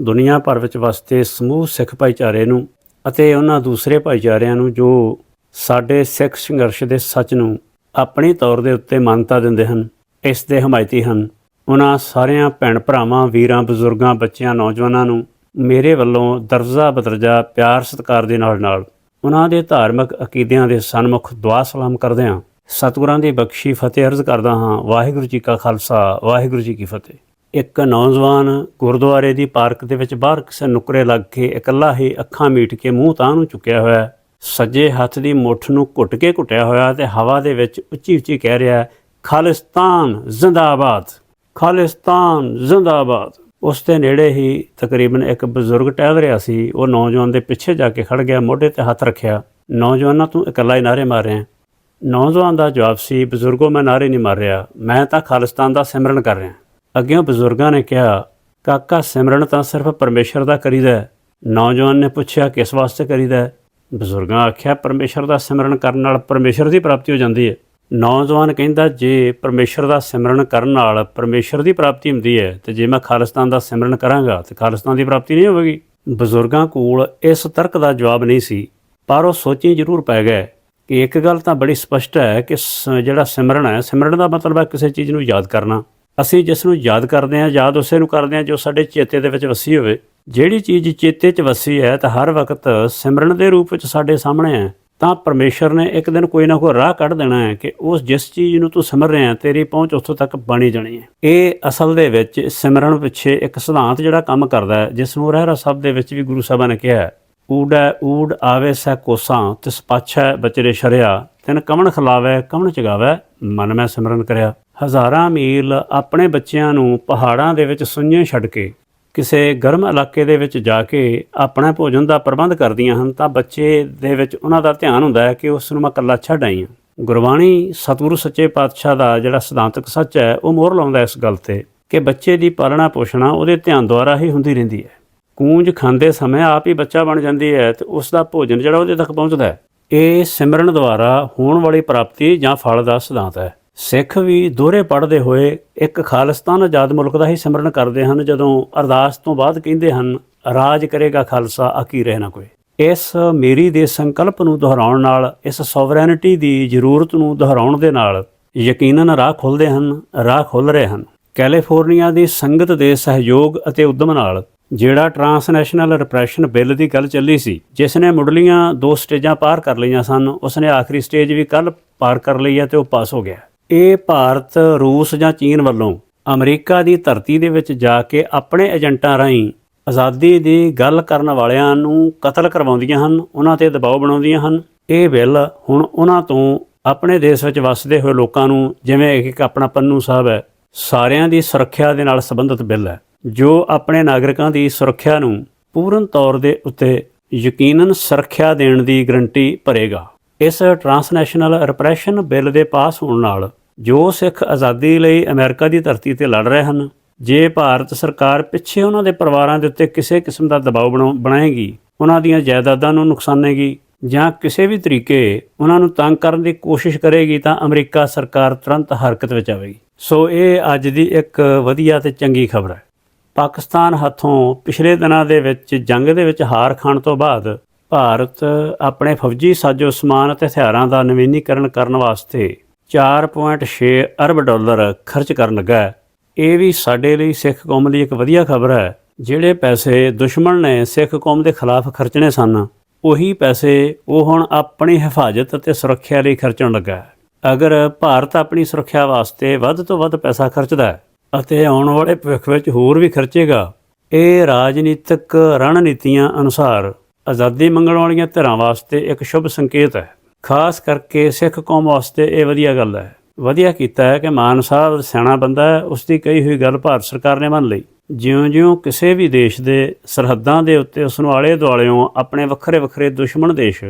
ਦੁਨੀਆ ਭਰ ਵਿੱਚ ਵਸਦੇ ਸਮੂਹ ਸਿੱਖ ਭਾਈਚਾਰੇ ਨੂੰ ਅਤੇ ਉਹਨਾਂ ਦੂਸਰੇ ਭਾਈਚਾਰਿਆਂ ਨੂੰ ਜੋ ਸਾਡੇ ਸਿੱਖ ਸੰਘਰਸ਼ ਦੇ ਸੱਚ ਨੂੰ ਆਪਣੇ ਤੌਰ ਦੇ ਉੱਤੇ ਮਾਨਤਾ ਦਿੰਦੇ ਹਨ, ਇਸ ਦੇ ਹਮਾਇਤੀ ਹਨ। ਉਹਨਾਂ ਸਾਰਿਆਂ ਭੈਣ ਭਰਾਵਾਂ, ਵੀਰਾਂ, ਬਜ਼ੁਰਗਾਂ, ਬੱਚਿਆਂ, ਨੌਜਵਾਨਾਂ ਨੂੰ ਮੇਰੇ ਵੱਲੋਂ ਦਰਜਾ ਬਦਰਜਾ ਪਿਆਰ ਸਤਿਕਾਰ ਦੇ ਨਾਲ ਨਾਲ ਉਹਨਾਂ ਦੇ ਧਾਰਮਿਕ ਅਕੀਦਿਆਂ ਦੇ ਸਨਮੁਖ ਦੁਆ ਸਲਾਮ ਕਰਦੇ ਹਾਂ। ਸਤਿਗੁਰਾਂ ਦੀ ਬਖਸ਼ੀ ਫਤਿਹ ਅਰਜ਼ ਕਰਦਾ ਹਾਂ। ਵਾਹਿਗੁਰੂ ਜੀ ਕਾ ਖਾਲਸਾ, ਵਾਹਿਗੁਰੂ ਜੀ ਕੀ ਫਤਿਹ। ਇੱਕ ਨੌਜਵਾਨ ਗੁਰਦੁਆਰੇ ਦੀ ਪਾਰਕ ਦੇ ਵਿੱਚ ਬਾਹਰ ਕਿਸੇ ਨੁਕਰੇ ਲੱਗ ਕੇ ਇਕੱਲਾ ਹੀ ਅੱਖਾਂ ਮੀਟ ਕੇ ਮੂੰਹ ਤਾਂ ਨੂੰ ਚੁੱਕਿਆ ਹੋਇਆ ਸੱਜੇ ਹੱਥ ਦੀ ਮੁੱਠ ਨੂੰ ਘੁੱਟ ਕੇ ਘੁੱਟਿਆ ਹੋਇਆ ਤੇ ਹਵਾ ਦੇ ਵਿੱਚ ਉੱਚੀ ਉੱਚੀ ਕਹਿ ਰਿਹਾ ਖਾਲਿਸਤਾਨ, ਜ਼ਿੰਦਾਬਾਦ ਖਾਲਿਸਤਾਨ, ਜ਼ਿੰਦਾਬਾਦ। ਉਸ ਦੇ ਨੇੜੇ ਹੀ ਤਕਰੀਬਨ ਇੱਕ ਬਜ਼ੁਰਗ ਟਹਿਲ ਰਿਹਾ ਸੀ। ਉਹ ਨੌਜਵਾਨ ਦੇ ਪਿੱਛੇ ਜਾ ਕੇ ਖੜ ਗਿਆ, ਮੋਢੇ ਤੇ ਹੱਥ ਰੱਖਿਆ। ਨੌਜਵਾਨਾਂ, ਤੂੰ ਇਕੱਲਾ ਹੀ ਨਾਰੇ ਮਾਰ ਰਿਹਾ ਨੌਜਵਾਨ ਦਾ ਜਵਾਬ ਸੀ, ਬਜ਼ੁਰਗੋ, ਮੈਂ ਨਾਰੇ ਨਹੀਂ ਮਾਰ ਰਿਹਾ। ਮੈਂ ਤਾਂ ਖਾਲਿਸਤਾਨ ਦਾ ਸਿਮਰਨ ਕਰ ਰਿਹਾ ਅੱਗੇ ਬਜ਼ੁਰਗਾਂ ਨੇ ਕਿਹਾ, ਕਾਕਾ ਸਿਮਰਨ ਤਾਂ ਸਿਰਫ ਪਰਮੇਸ਼ਰ ਦਾ ਕਰੀਦਾ ਹੈ। ਨੌਜਵਾਨ ਨੇ ਪੁੱਛਿਆ, ਕਿਸ ਵਾਸਤੇ ਕਰੀਦਾ ਹੈ? ਬਜ਼ੁਰਗਾਂ ਆਖਿਆ, ਪਰਮੇਸ਼ਰ ਦਾ ਸਿਮਰਨ ਕਰਨ ਨਾਲ ਪਰਮੇਸ਼ਰ ਦੀ ਪ੍ਰਾਪਤੀ ਹੋ ਜਾਂਦੀ ਹੈ। ਨੌਜਵਾਨ ਕਹਿੰਦਾ, ਜੇ ਪਰਮੇਸ਼ਰ ਦਾ ਸਿਮਰਨ ਕਰਨ ਨਾਲ ਪਰਮੇਸ਼ਰ ਦੀ ਪ੍ਰਾਪਤੀ ਹੁੰਦੀ ਹੈ, ਤੇ ਜੇ ਮੈਂ ਖਾਲਿਸਤਾਨ ਦਾ ਸਿਮਰਨ ਕਰਾਂਗਾ, ਤੇ ਖਾਲਿਸਤਾਨ ਦੀ ਪ੍ਰਾਪਤੀ ਨਹੀਂ ਹੋਵੇਗੀ। ਬਜ਼ੁਰਗਾਂ ਕੋਲ ਇਸ ਤਰਕ ਦਾ ਜਵਾਬ ਨਹੀਂ ਸੀ, ਪਰ ਉਹ ਸੋਚੀ ਜ਼ਰੂਰ ਪੈ ਗਏ ਕਿ ਇੱਕ ਗੱਲ ਤਾਂ ਬੜੀ ਸਪਸ਼ਟ ਹੈ ਕਿ ਸ- ਜਿਹੜਾ ਸਿਮਰਨ ਹੈ, ਸਿਮਰਨ ਦਾ ਮਤਲਬ ਹੈ ਕਿਸੇ ਚੀਜ਼ ਨੂੰ ਯਾਦ ਕਰਨਾ। ਅਸੀਂ ਜਿਸ ਨੂੰ ਯਾਦ ਕਰਦੇ ਹਾਂ, ਯਾਦ ਉਸੇ ਨੂੰ ਕਰਦੇ ਹਾਂ ਜੋ ਸਾਡੇ ਚੇਤੇ ਦੇ ਵਿੱਚ ਵਸੀ ਹੋਵੇ। ਜਿਹੜੀ ਚੀਜ਼ ਚੇਤੇ 'ਚ ਵਸੀ ਹੈ, ਤਾਂ ਹਰ ਵਕਤ ਸਿਮਰਨ ਦੇ ਰੂਪ ਵਿੱਚ ਸਾਡੇ ਸਾਹਮਣੇ ਹੈ। ਤਾਂ ਪਰਮੇਸ਼ਰ ਨੇ ਇੱਕ ਦਿਨ ਕੋਈ ਨਾ ਕੋਈ ਰਾਹ ਕੱਢ ਦੇਣਾ ਹੈ ਕਿ ਉਸ ਜਿਸ ਚੀਜ਼ ਨੂੰ ਤੂੰ ਸਿਮਰ ਰਿਹਾ, ਤੇਰੀ ਪਹੁੰਚ ਉੱਥੋਂ ਤੱਕ ਬਣੀ ਜਾਣੀ ਹੈ। ਇਹ ਅਸਲ ਦੇ ਵਿੱਚ ਸਿਮਰਨ ਪਿੱਛੇ ਇੱਕ ਸਿਧਾਂਤ ਜਿਹੜਾ ਕੰਮ ਕਰਦਾ ਹੈ, ਜਿਸ ਨੂੰ ਰਹਿਰਾ ਸਾਹਿਬ ਦੇ ਵਿੱਚ ਵੀ ਗੁਰੂ ਸਾਹਿਬਾਂ ਨੇ ਕਿਹਾ ਹੈ। ਊੜੈ ਊੜ ਆਵੇ ਸਹਿ ਕੋਸਾਂ, ਤਿਸ ਪਾਛੈ ਬਚਰੇ ਸ਼ਰਿਆ, ਤਿਨ ਕਮਣ ਖਲਾਵੇ ਕਮਣ ਚਗਾਵੇ, ਮਨ ਮੈਂ ਸਿਮਰਨ ਕਰਿਆ। ਹਜ਼ਾਰਾਂ ਮੀਲ ਆਪਣੇ ਬੱਚਿਆਂ ਨੂੰ ਪਹਾੜਾਂ ਦੇ ਵਿੱਚ ਸੁੰਝੇ ਛੱਡ ਕੇ, ਕਿਸੇ ਗਰਮ ਇਲਾਕੇ ਦੇ ਵਿੱਚ ਜਾ ਕੇ ਆਪਣਾ ਭੋਜਨ ਦਾ ਪ੍ਰਬੰਧ ਕਰਦੀਆਂ ਹਨ ਤਾਂ ਬੱਚੇ ਦੇ ਵਿੱਚ ਉਹਨਾਂ ਦਾ ਧਿਆਨ ਹੁੰਦਾ ਹੈ ਕਿ ਉਸ ਨੂੰ ਮੈਂ ਇਕੱਲਾ ਛੱਡ ਆਈ ਹਾਂ। ਗੁਰਬਾਣੀ ਸਤਿਗੁਰੂ ਸੱਚੇ ਪਾਤਸ਼ਾਹ ਦਾ ਜਿਹੜਾ ਸਿਧਾਂਤਕ ਸੱਚ ਹੈ, ਉਹ ਮੋਹਰ ਲਾਉਂਦਾ ਇਸ ਗੱਲ ਤੇ ਕਿ ਬੱਚੇ ਦੀ ਪਾਲਣਾ ਪੋਸ਼ਣਾ ਉਹਦੇ ਧਿਆਨ ਦੁਆਰਾ ਹੀ ਹੁੰਦੀ ਰਹਿੰਦੀ ਹੈ। ਕੂੰਜ ਖਾਂਦੇ ਸਮੇਂ ਆਪ ਹੀ ਬੱਚਾ ਬਣ ਜਾਂਦੀ ਹੈ ਤੇ ਉਸ ਦਾ ਭੋਜਨ ਜਿਹੜਾ ਉਹਦੇ ਤੱਕ ਪਹੁੰਚਦਾ ਹੈ। ਇਹ ਸਿਮਰਨ ਦੁਆਰਾ ਹੋਣ ਵਾਲੀ ਪ੍ਰਾਪਤੀ ਜਾਂ ਫਲ ਦਾ ਸਿਧਾਂਤ ਹੈ। ਸਿੱਖ ਵੀ ਦੋਹਰੇ ਪੜ੍ਹਦੇ ਹੋਏ ਇੱਕ ਖਾਲਿਸਤਾਨ ਆਜ਼ਾਦ ਮੁਲਕ ਦਾ ਹੀ ਸਿਮਰਨ ਕਰਦੇ ਹਨ, ਜਦੋਂ ਅਰਦਾਸ ਤੋਂ ਬਾਅਦ ਕਹਿੰਦੇ ਹਨ, ਰਾਜ ਕਰੇਗਾ ਖਾਲਸਾ ਆਕੀ ਰਹਿ ਨਾ ਕੋਈ। ਇਸ ਮੇਰੀ ਦੇ ਸੰਕਲਪ ਨੂੰ ਦੁਹਰਾਉਣ ਨਾਲ, ਇਸ ਸੋਵਰੈਨਿਟੀ ਦੀ ਜ਼ਰੂਰਤ ਨੂੰ ਦੁਹਰਾਉਣ ਦੇ ਨਾਲ ਯਕੀਨਨ ਰਾਹ ਖੁੱਲਦੇ ਹਨ, ਰਾਹ ਖੁੱਲ ਰਹੇ ਹਨ। ਕੈਲੀਫੋਰਨੀਆ ਦੀ ਸੰਗਤ ਦੇ ਸਹਿਯੋਗ ਅਤੇ ਉਦਮ ਨਾਲ ਜਿਹੜਾ ਟਰਾਂਸਨੈਸ਼ਨਲ ਰਿਪਰੈਸ਼ਨ ਬਿੱਲ ਦੀ ਗੱਲ ਚੱਲੀ ਸੀ, ਜਿਸ ਨੇ ਮੁੱਢਲੀਆਂ ਦੋ ਸਟੇਜਾਂ ਪਾਰ ਕਰ ਲਈਆਂ ਸਨ ਉਸ ਨੇ ਆਖਰੀ ਸਟੇਜ ਵੀ ਕੱਲ ਪਾਰ ਕਰ ਲਈ ਹੈ ਤੇ ਉਹ ਪਾਸ ਹੋ ਗਿਆ। ਇਹ ਭਾਰਤ, ਰੂਸ ਜਾਂ ਚੀਨ ਵੱਲੋਂ ਅਮਰੀਕਾ ਦੀ ਧਰਤੀ ਦੇ ਵਿੱਚ ਜਾ ਕੇ ਆਪਣੇ ਏਜੰਟਾਂ ਰਾਹੀਂ ਆਜ਼ਾਦੀ ਦੀ ਗੱਲ ਕਰਨ ਵਾਲਿਆਂ ਨੂੰ ਕਤਲ ਕਰਵਾਉਂਦੀਆਂ ਹਨ, ਉਹਨਾਂ ਤੇ ਦਬਾਅ ਬਣਾਉਂਦੀਆਂ ਹਨ। ਇਹ ਬਿੱਲ ਹੁਣ ਉਹਨਾਂ ਤੋਂ ਆਪਣੇ ਦੇਸ਼ ਵਿੱਚ ਵੱਸਦੇ ਹੋਏ ਲੋਕਾਂ ਨੂੰ, ਜਿਵੇਂ ਇੱਕ ਆਪਣਾ ਪੰਨੂ ਸਾਹਿਬ ਹੈ, ਸਾਰਿਆਂ ਦੀ ਸੁਰੱਖਿਆ ਦੇ ਨਾਲ ਸੰਬੰਧਿਤ ਬਿੱਲ ਹੈ, ਜੋ ਆਪਣੇ ਨਾਗਰਿਕਾਂ ਦੀ ਸੁਰੱਖਿਆ ਨੂੰ ਪੂਰਨ ਤੌਰ ਦੇ ਉੱਤੇ ਯਕੀਨਨ ਸੁਰੱਖਿਆ ਦੇਣ ਦੀ ਗਰੰਟੀ ਭਰੇਗਾ। ਇਸ ਟਰਾਂਸਨੈਸ਼ਨਲ ਰਿਪਰੈਸ਼ਨ ਬਿੱਲ ਦੇ ਪਾਸ ਹੋਣ ਨਾਲ ਜੋ ਸਿੱਖ ਆਜ਼ਾਦੀ ਲਈ ਅਮਰੀਕਾ ਦੀ ਧਰਤੀ ਤੇ ਲੜ ਰਹੇ ਹਨ, ਜੇ ਭਾਰਤ ਸਰਕਾਰ ਪਿੱਛੇ ਉਹਨਾਂ ਦੇ ਪਰਿਵਾਰਾਂ ਦੇ ਉੱਤੇ ਕਿਸੇ ਕਿਸਮ ਦਾ ਦਬਾਅ ਬਣਾਉ- ਬਣਾਏਗੀ, ਉਹਨਾਂ ਦੀਆਂ ਜਾਇਦਾਦਾਂ ਨੂੰ ਨੁਕਸਾਨੇਗੀ ਜਾਂ ਕਿਸੇ ਵੀ ਤਰੀਕੇ ਉਹਨਾਂ ਨੂੰ ਤੰਗ ਕਰਨ ਦੀ ਕੋਸ਼ਿਸ਼ ਕਰੇਗੀ ਤਾਂ ਅਮਰੀਕਾ ਸਰਕਾਰ ਤੁਰੰਤ ਹਰਕਤ ਵਿੱਚ ਆਵੇਗੀ। ਸੋ ਇਹ ਅੱਜ ਦੀ ਇੱਕ ਵਧੀਆ ਤੇ ਚੰਗੀ ਖਬਰ ਹੈ। ਪਾਕਿਸਤਾਨ ਹੱਥੋਂ ਪਿਛਲੇ ਦਿਨਾਂ ਦੇ ਵਿੱਚ ਜੰਗ ਦੇ ਵਿੱਚ ਹਾਰ ਖਾਣ ਤੋਂ ਬਾਅਦ ਭਾਰਤ ਆਪਣੇ ਫੌਜੀ ਸਾਜੋ ਸਮਾਨ ਅਤੇ ਹਥਿਆਰਾਂ ਦਾ ਨਵੀਨੀਕਰਨ ਕਰਨ ਵਾਸਤੇ 4.6 ਅਰਬ ਡਾਲਰ ਖਰਚ ਕਰਨ ਲੱਗਾ ਹੈ। ਇਹ ਵੀ ਸਾਡੇ ਲਈ ਸਿੱਖ ਕੌਮ ਲਈ ਇੱਕ ਵਧੀਆ ਖਬਰ ਹੈ। ਜਿਹੜੇ ਪੈਸੇ ਦੁਸ਼ਮਣ ਨੇ ਸਿੱਖ ਕੌਮ ਦੇ ਖਿਲਾਫ ਖਰਚਣੇ ਸਨ, ਉਹੀ ਪੈਸੇ ਉਹ ਹੁਣ ਆਪਣੀ ਹਿਫਾਜ਼ਤ ਅਤੇ ਸੁਰੱਖਿਆ ਲਈ ਖਰਚਣ ਲੱਗਾ ਹੈ। ਅਗਰ ਭਾਰਤ ਆਪਣੀ ਸੁਰੱਖਿਆ ਵਾਸਤੇ ਵੱਧ ਤੋਂ ਵੱਧ ਪੈਸਾ ਖਰਚਦਾ ਹੈ ਅਤੇ ਆਉਣ ਵਾਲੇ ਭਵਿੱਖ ਵਿੱਚ ਹੋਰ ਵੀ ਖਰਚੇਗਾ, ਇਹ ਰਾਜਨੀਤਿਕ ਰਣਨੀਤੀਆਂ ਅਨੁਸਾਰ ਆਜ਼ਾਦੀ ਮੰਗਣ ਵਾਲੀਆਂ ਧਿਰਾਂ ਵਾਸਤੇ ਇੱਕ ਸ਼ੁਭ ਸੰਕੇਤ ਹੈ। ਖਾਸ ਕਰਕੇ ਸਿੱਖ ਕੌਮ ਵਾਸਤੇ ਇਹ ਵਧੀਆ ਗੱਲ ਹੈ। ਵਧੀਆ ਕੀਤਾ ਹੈ ਕਿ ਮਾਨ ਸਾਹਿਬ ਸਿਆਣਾ ਬੰਦਾ ਹੈ ਉਸ ਦੀ ਕਹੀ ਹੋਈ ਗੱਲ ਭਾਰਤ ਸਰਕਾਰ ਨੇ ਮੰਨ ਲਈ। ਜਿਉਂ-ਜਿਉਂ ਕਿਸੇ ਵੀ ਦੇਸ਼ ਦੇ ਸਰਹੱਦਾਂ ਦੇ ਉੱਤੇ ਉਸ ਨੂੰ ਆਲੇ ਦੁਆਲਿਓਂ ਆਪਣੇ ਵੱਖਰੇ ਵੱਖਰੇ ਦੁਸ਼ਮਣ ਦੇਸ਼,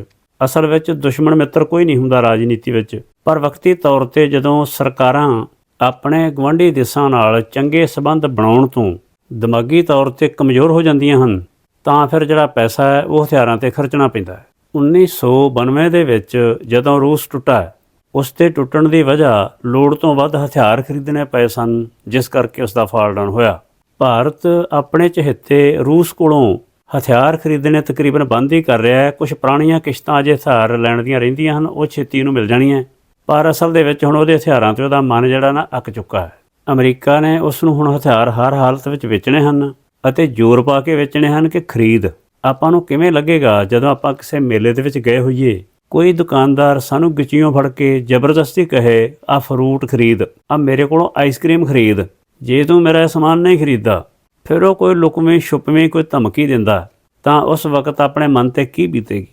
ਅਸਲ ਵਿੱਚ ਦੁਸ਼ਮਣ ਮਿੱਤਰ ਕੋਈ ਨਹੀਂ ਹੁੰਦਾ ਰਾਜਨੀਤੀ ਵਿੱਚ। ਪਰ ਵਕਤੀ ਤੌਰ ਤੇ ਜਦੋਂ ਸਰਕਾਰਾਂ ਆਪਣੇ ਗਵੰਡੀ ਦੇਸ਼ਾਂ ਨਾਲ ਚੰਗੇ ਸਬੰਧ ਬਣਾਉਣ ਤੋਂ ਦਿਮਾਗੀ ਤੌਰ ਤੇ ਕਮਜ਼ੋਰ ਹੋ ਜਾਂਦੀਆਂ ਹਨ ਤਾਂ ਫਿਰ ਜਿਹੜਾ ਪੈਸਾ ਹੈ, ਉਹ ਹਥਿਆਰਾਂ ਤੇ ਖਰਚਣਾ ਪੈਂਦਾ ਹੈ। 1992 ਦੇ ਵਿੱਚ ਜਦੋਂ ਰੂਸ ਟੁੱਟਾ ਉਸ ਤੇ ਟੁੱਟਣ ਦੀ ਵਜ੍ਹਾ ਲੋੜ ਤੋਂ ਵੱਧ ਹਥਿਆਰ ਖਰੀਦਣੇ ਪਏ ਸਨ, ਜਿਸ ਕਰਕੇ ਉਸ ਦਾ ਫਾਲ ਡਾਊਨ ਹੋਇਆ। ਭਾਰਤ ਆਪਣੇ ਚਹੇਤੇ ਰੂਸ ਕੋਲੋਂ ਹਥਿਆਰ ਖਰੀਦਣੇ ਤਕਰੀਬਨ ਬੰਦ ਹੀ ਕਰ ਰਿਹਾ ਹੈ। ਕੁਝ ਪੁਰਾਣੀਆਂ ਕਿਸ਼ਤਾਂ ਅਜੇ ਹਥਿਆਰ ਲੈਣ ਦੀਆਂ ਰਹਿੰਦੀਆਂ ਹਨ, ਉਹ ਛੇਤੀ ਨੂੰ ਮਿਲ ਜਾਣੀਆਂ ਪਰ ਅਸਲ ਦੇ ਵਿੱਚ ਹੁਣ ਉਹਦੇ ਹਥਿਆਰਾਂ ਤੇ ਉਹਦਾ ਮਨ ਜਿਹੜਾ ਨਾ ਅੱਕ ਚੁੱਕਾ ਹੈ। ਅਮਰੀਕਾ ਨੇ ਉਸ ਨੂੰ ਹੁਣ ਹਥਿਆਰ ਹਰ ਹਾਲਤ ਵਿੱਚ ਵੇਚਣੇ ਹਨ। ਅਤੇ ਜ਼ੋਰ ਪਾ ਕੇ ਵੇਚਣੇ ਹਨ ਕਿ ਖਰੀਦ। ਆਪਾਂ ਨੂੰ ਕਿਵੇਂ ਲੱਗੇਗਾ ਜਦੋਂ ਆਪਾਂ ਕਿਸੇ ਮੇਲੇ ਦੇ ਵਿੱਚ ਗਏ ਹੋਈਏ? ਕੋਈ ਦੁਕਾਨਦਾਰ ਸਾਨੂੰ ਗਿਚੀਆਂ ਫੜ ਕੇ ਜ਼ਬਰਦਸਤੀ ਕਹੇ ਆ ਫਰੂਟ ਖਰੀਦ ਆ ਮੇਰੇ ਕੋਲੋਂ ਆਈਸਕ੍ਰੀਮ ਖਰੀਦ। ਜੇ ਤੂੰ ਮੇਰਾ ਇਹ ਸਮਾਨ ਨਹੀਂ ਖਰੀਦਦਾ, ਫਿਰ ਉਹ ਕੋਈ ਲੁਕਵੇਂ ਛੁਪਵੇਂ ਕੋਈ ਧਮਕੀ ਦਿੰਦਾ, ਤਾਂ ਉਸ ਵਕਤ ਆਪਣੇ ਮਨ ਤੇ ਕੀ ਬੀਤੇਗੀ?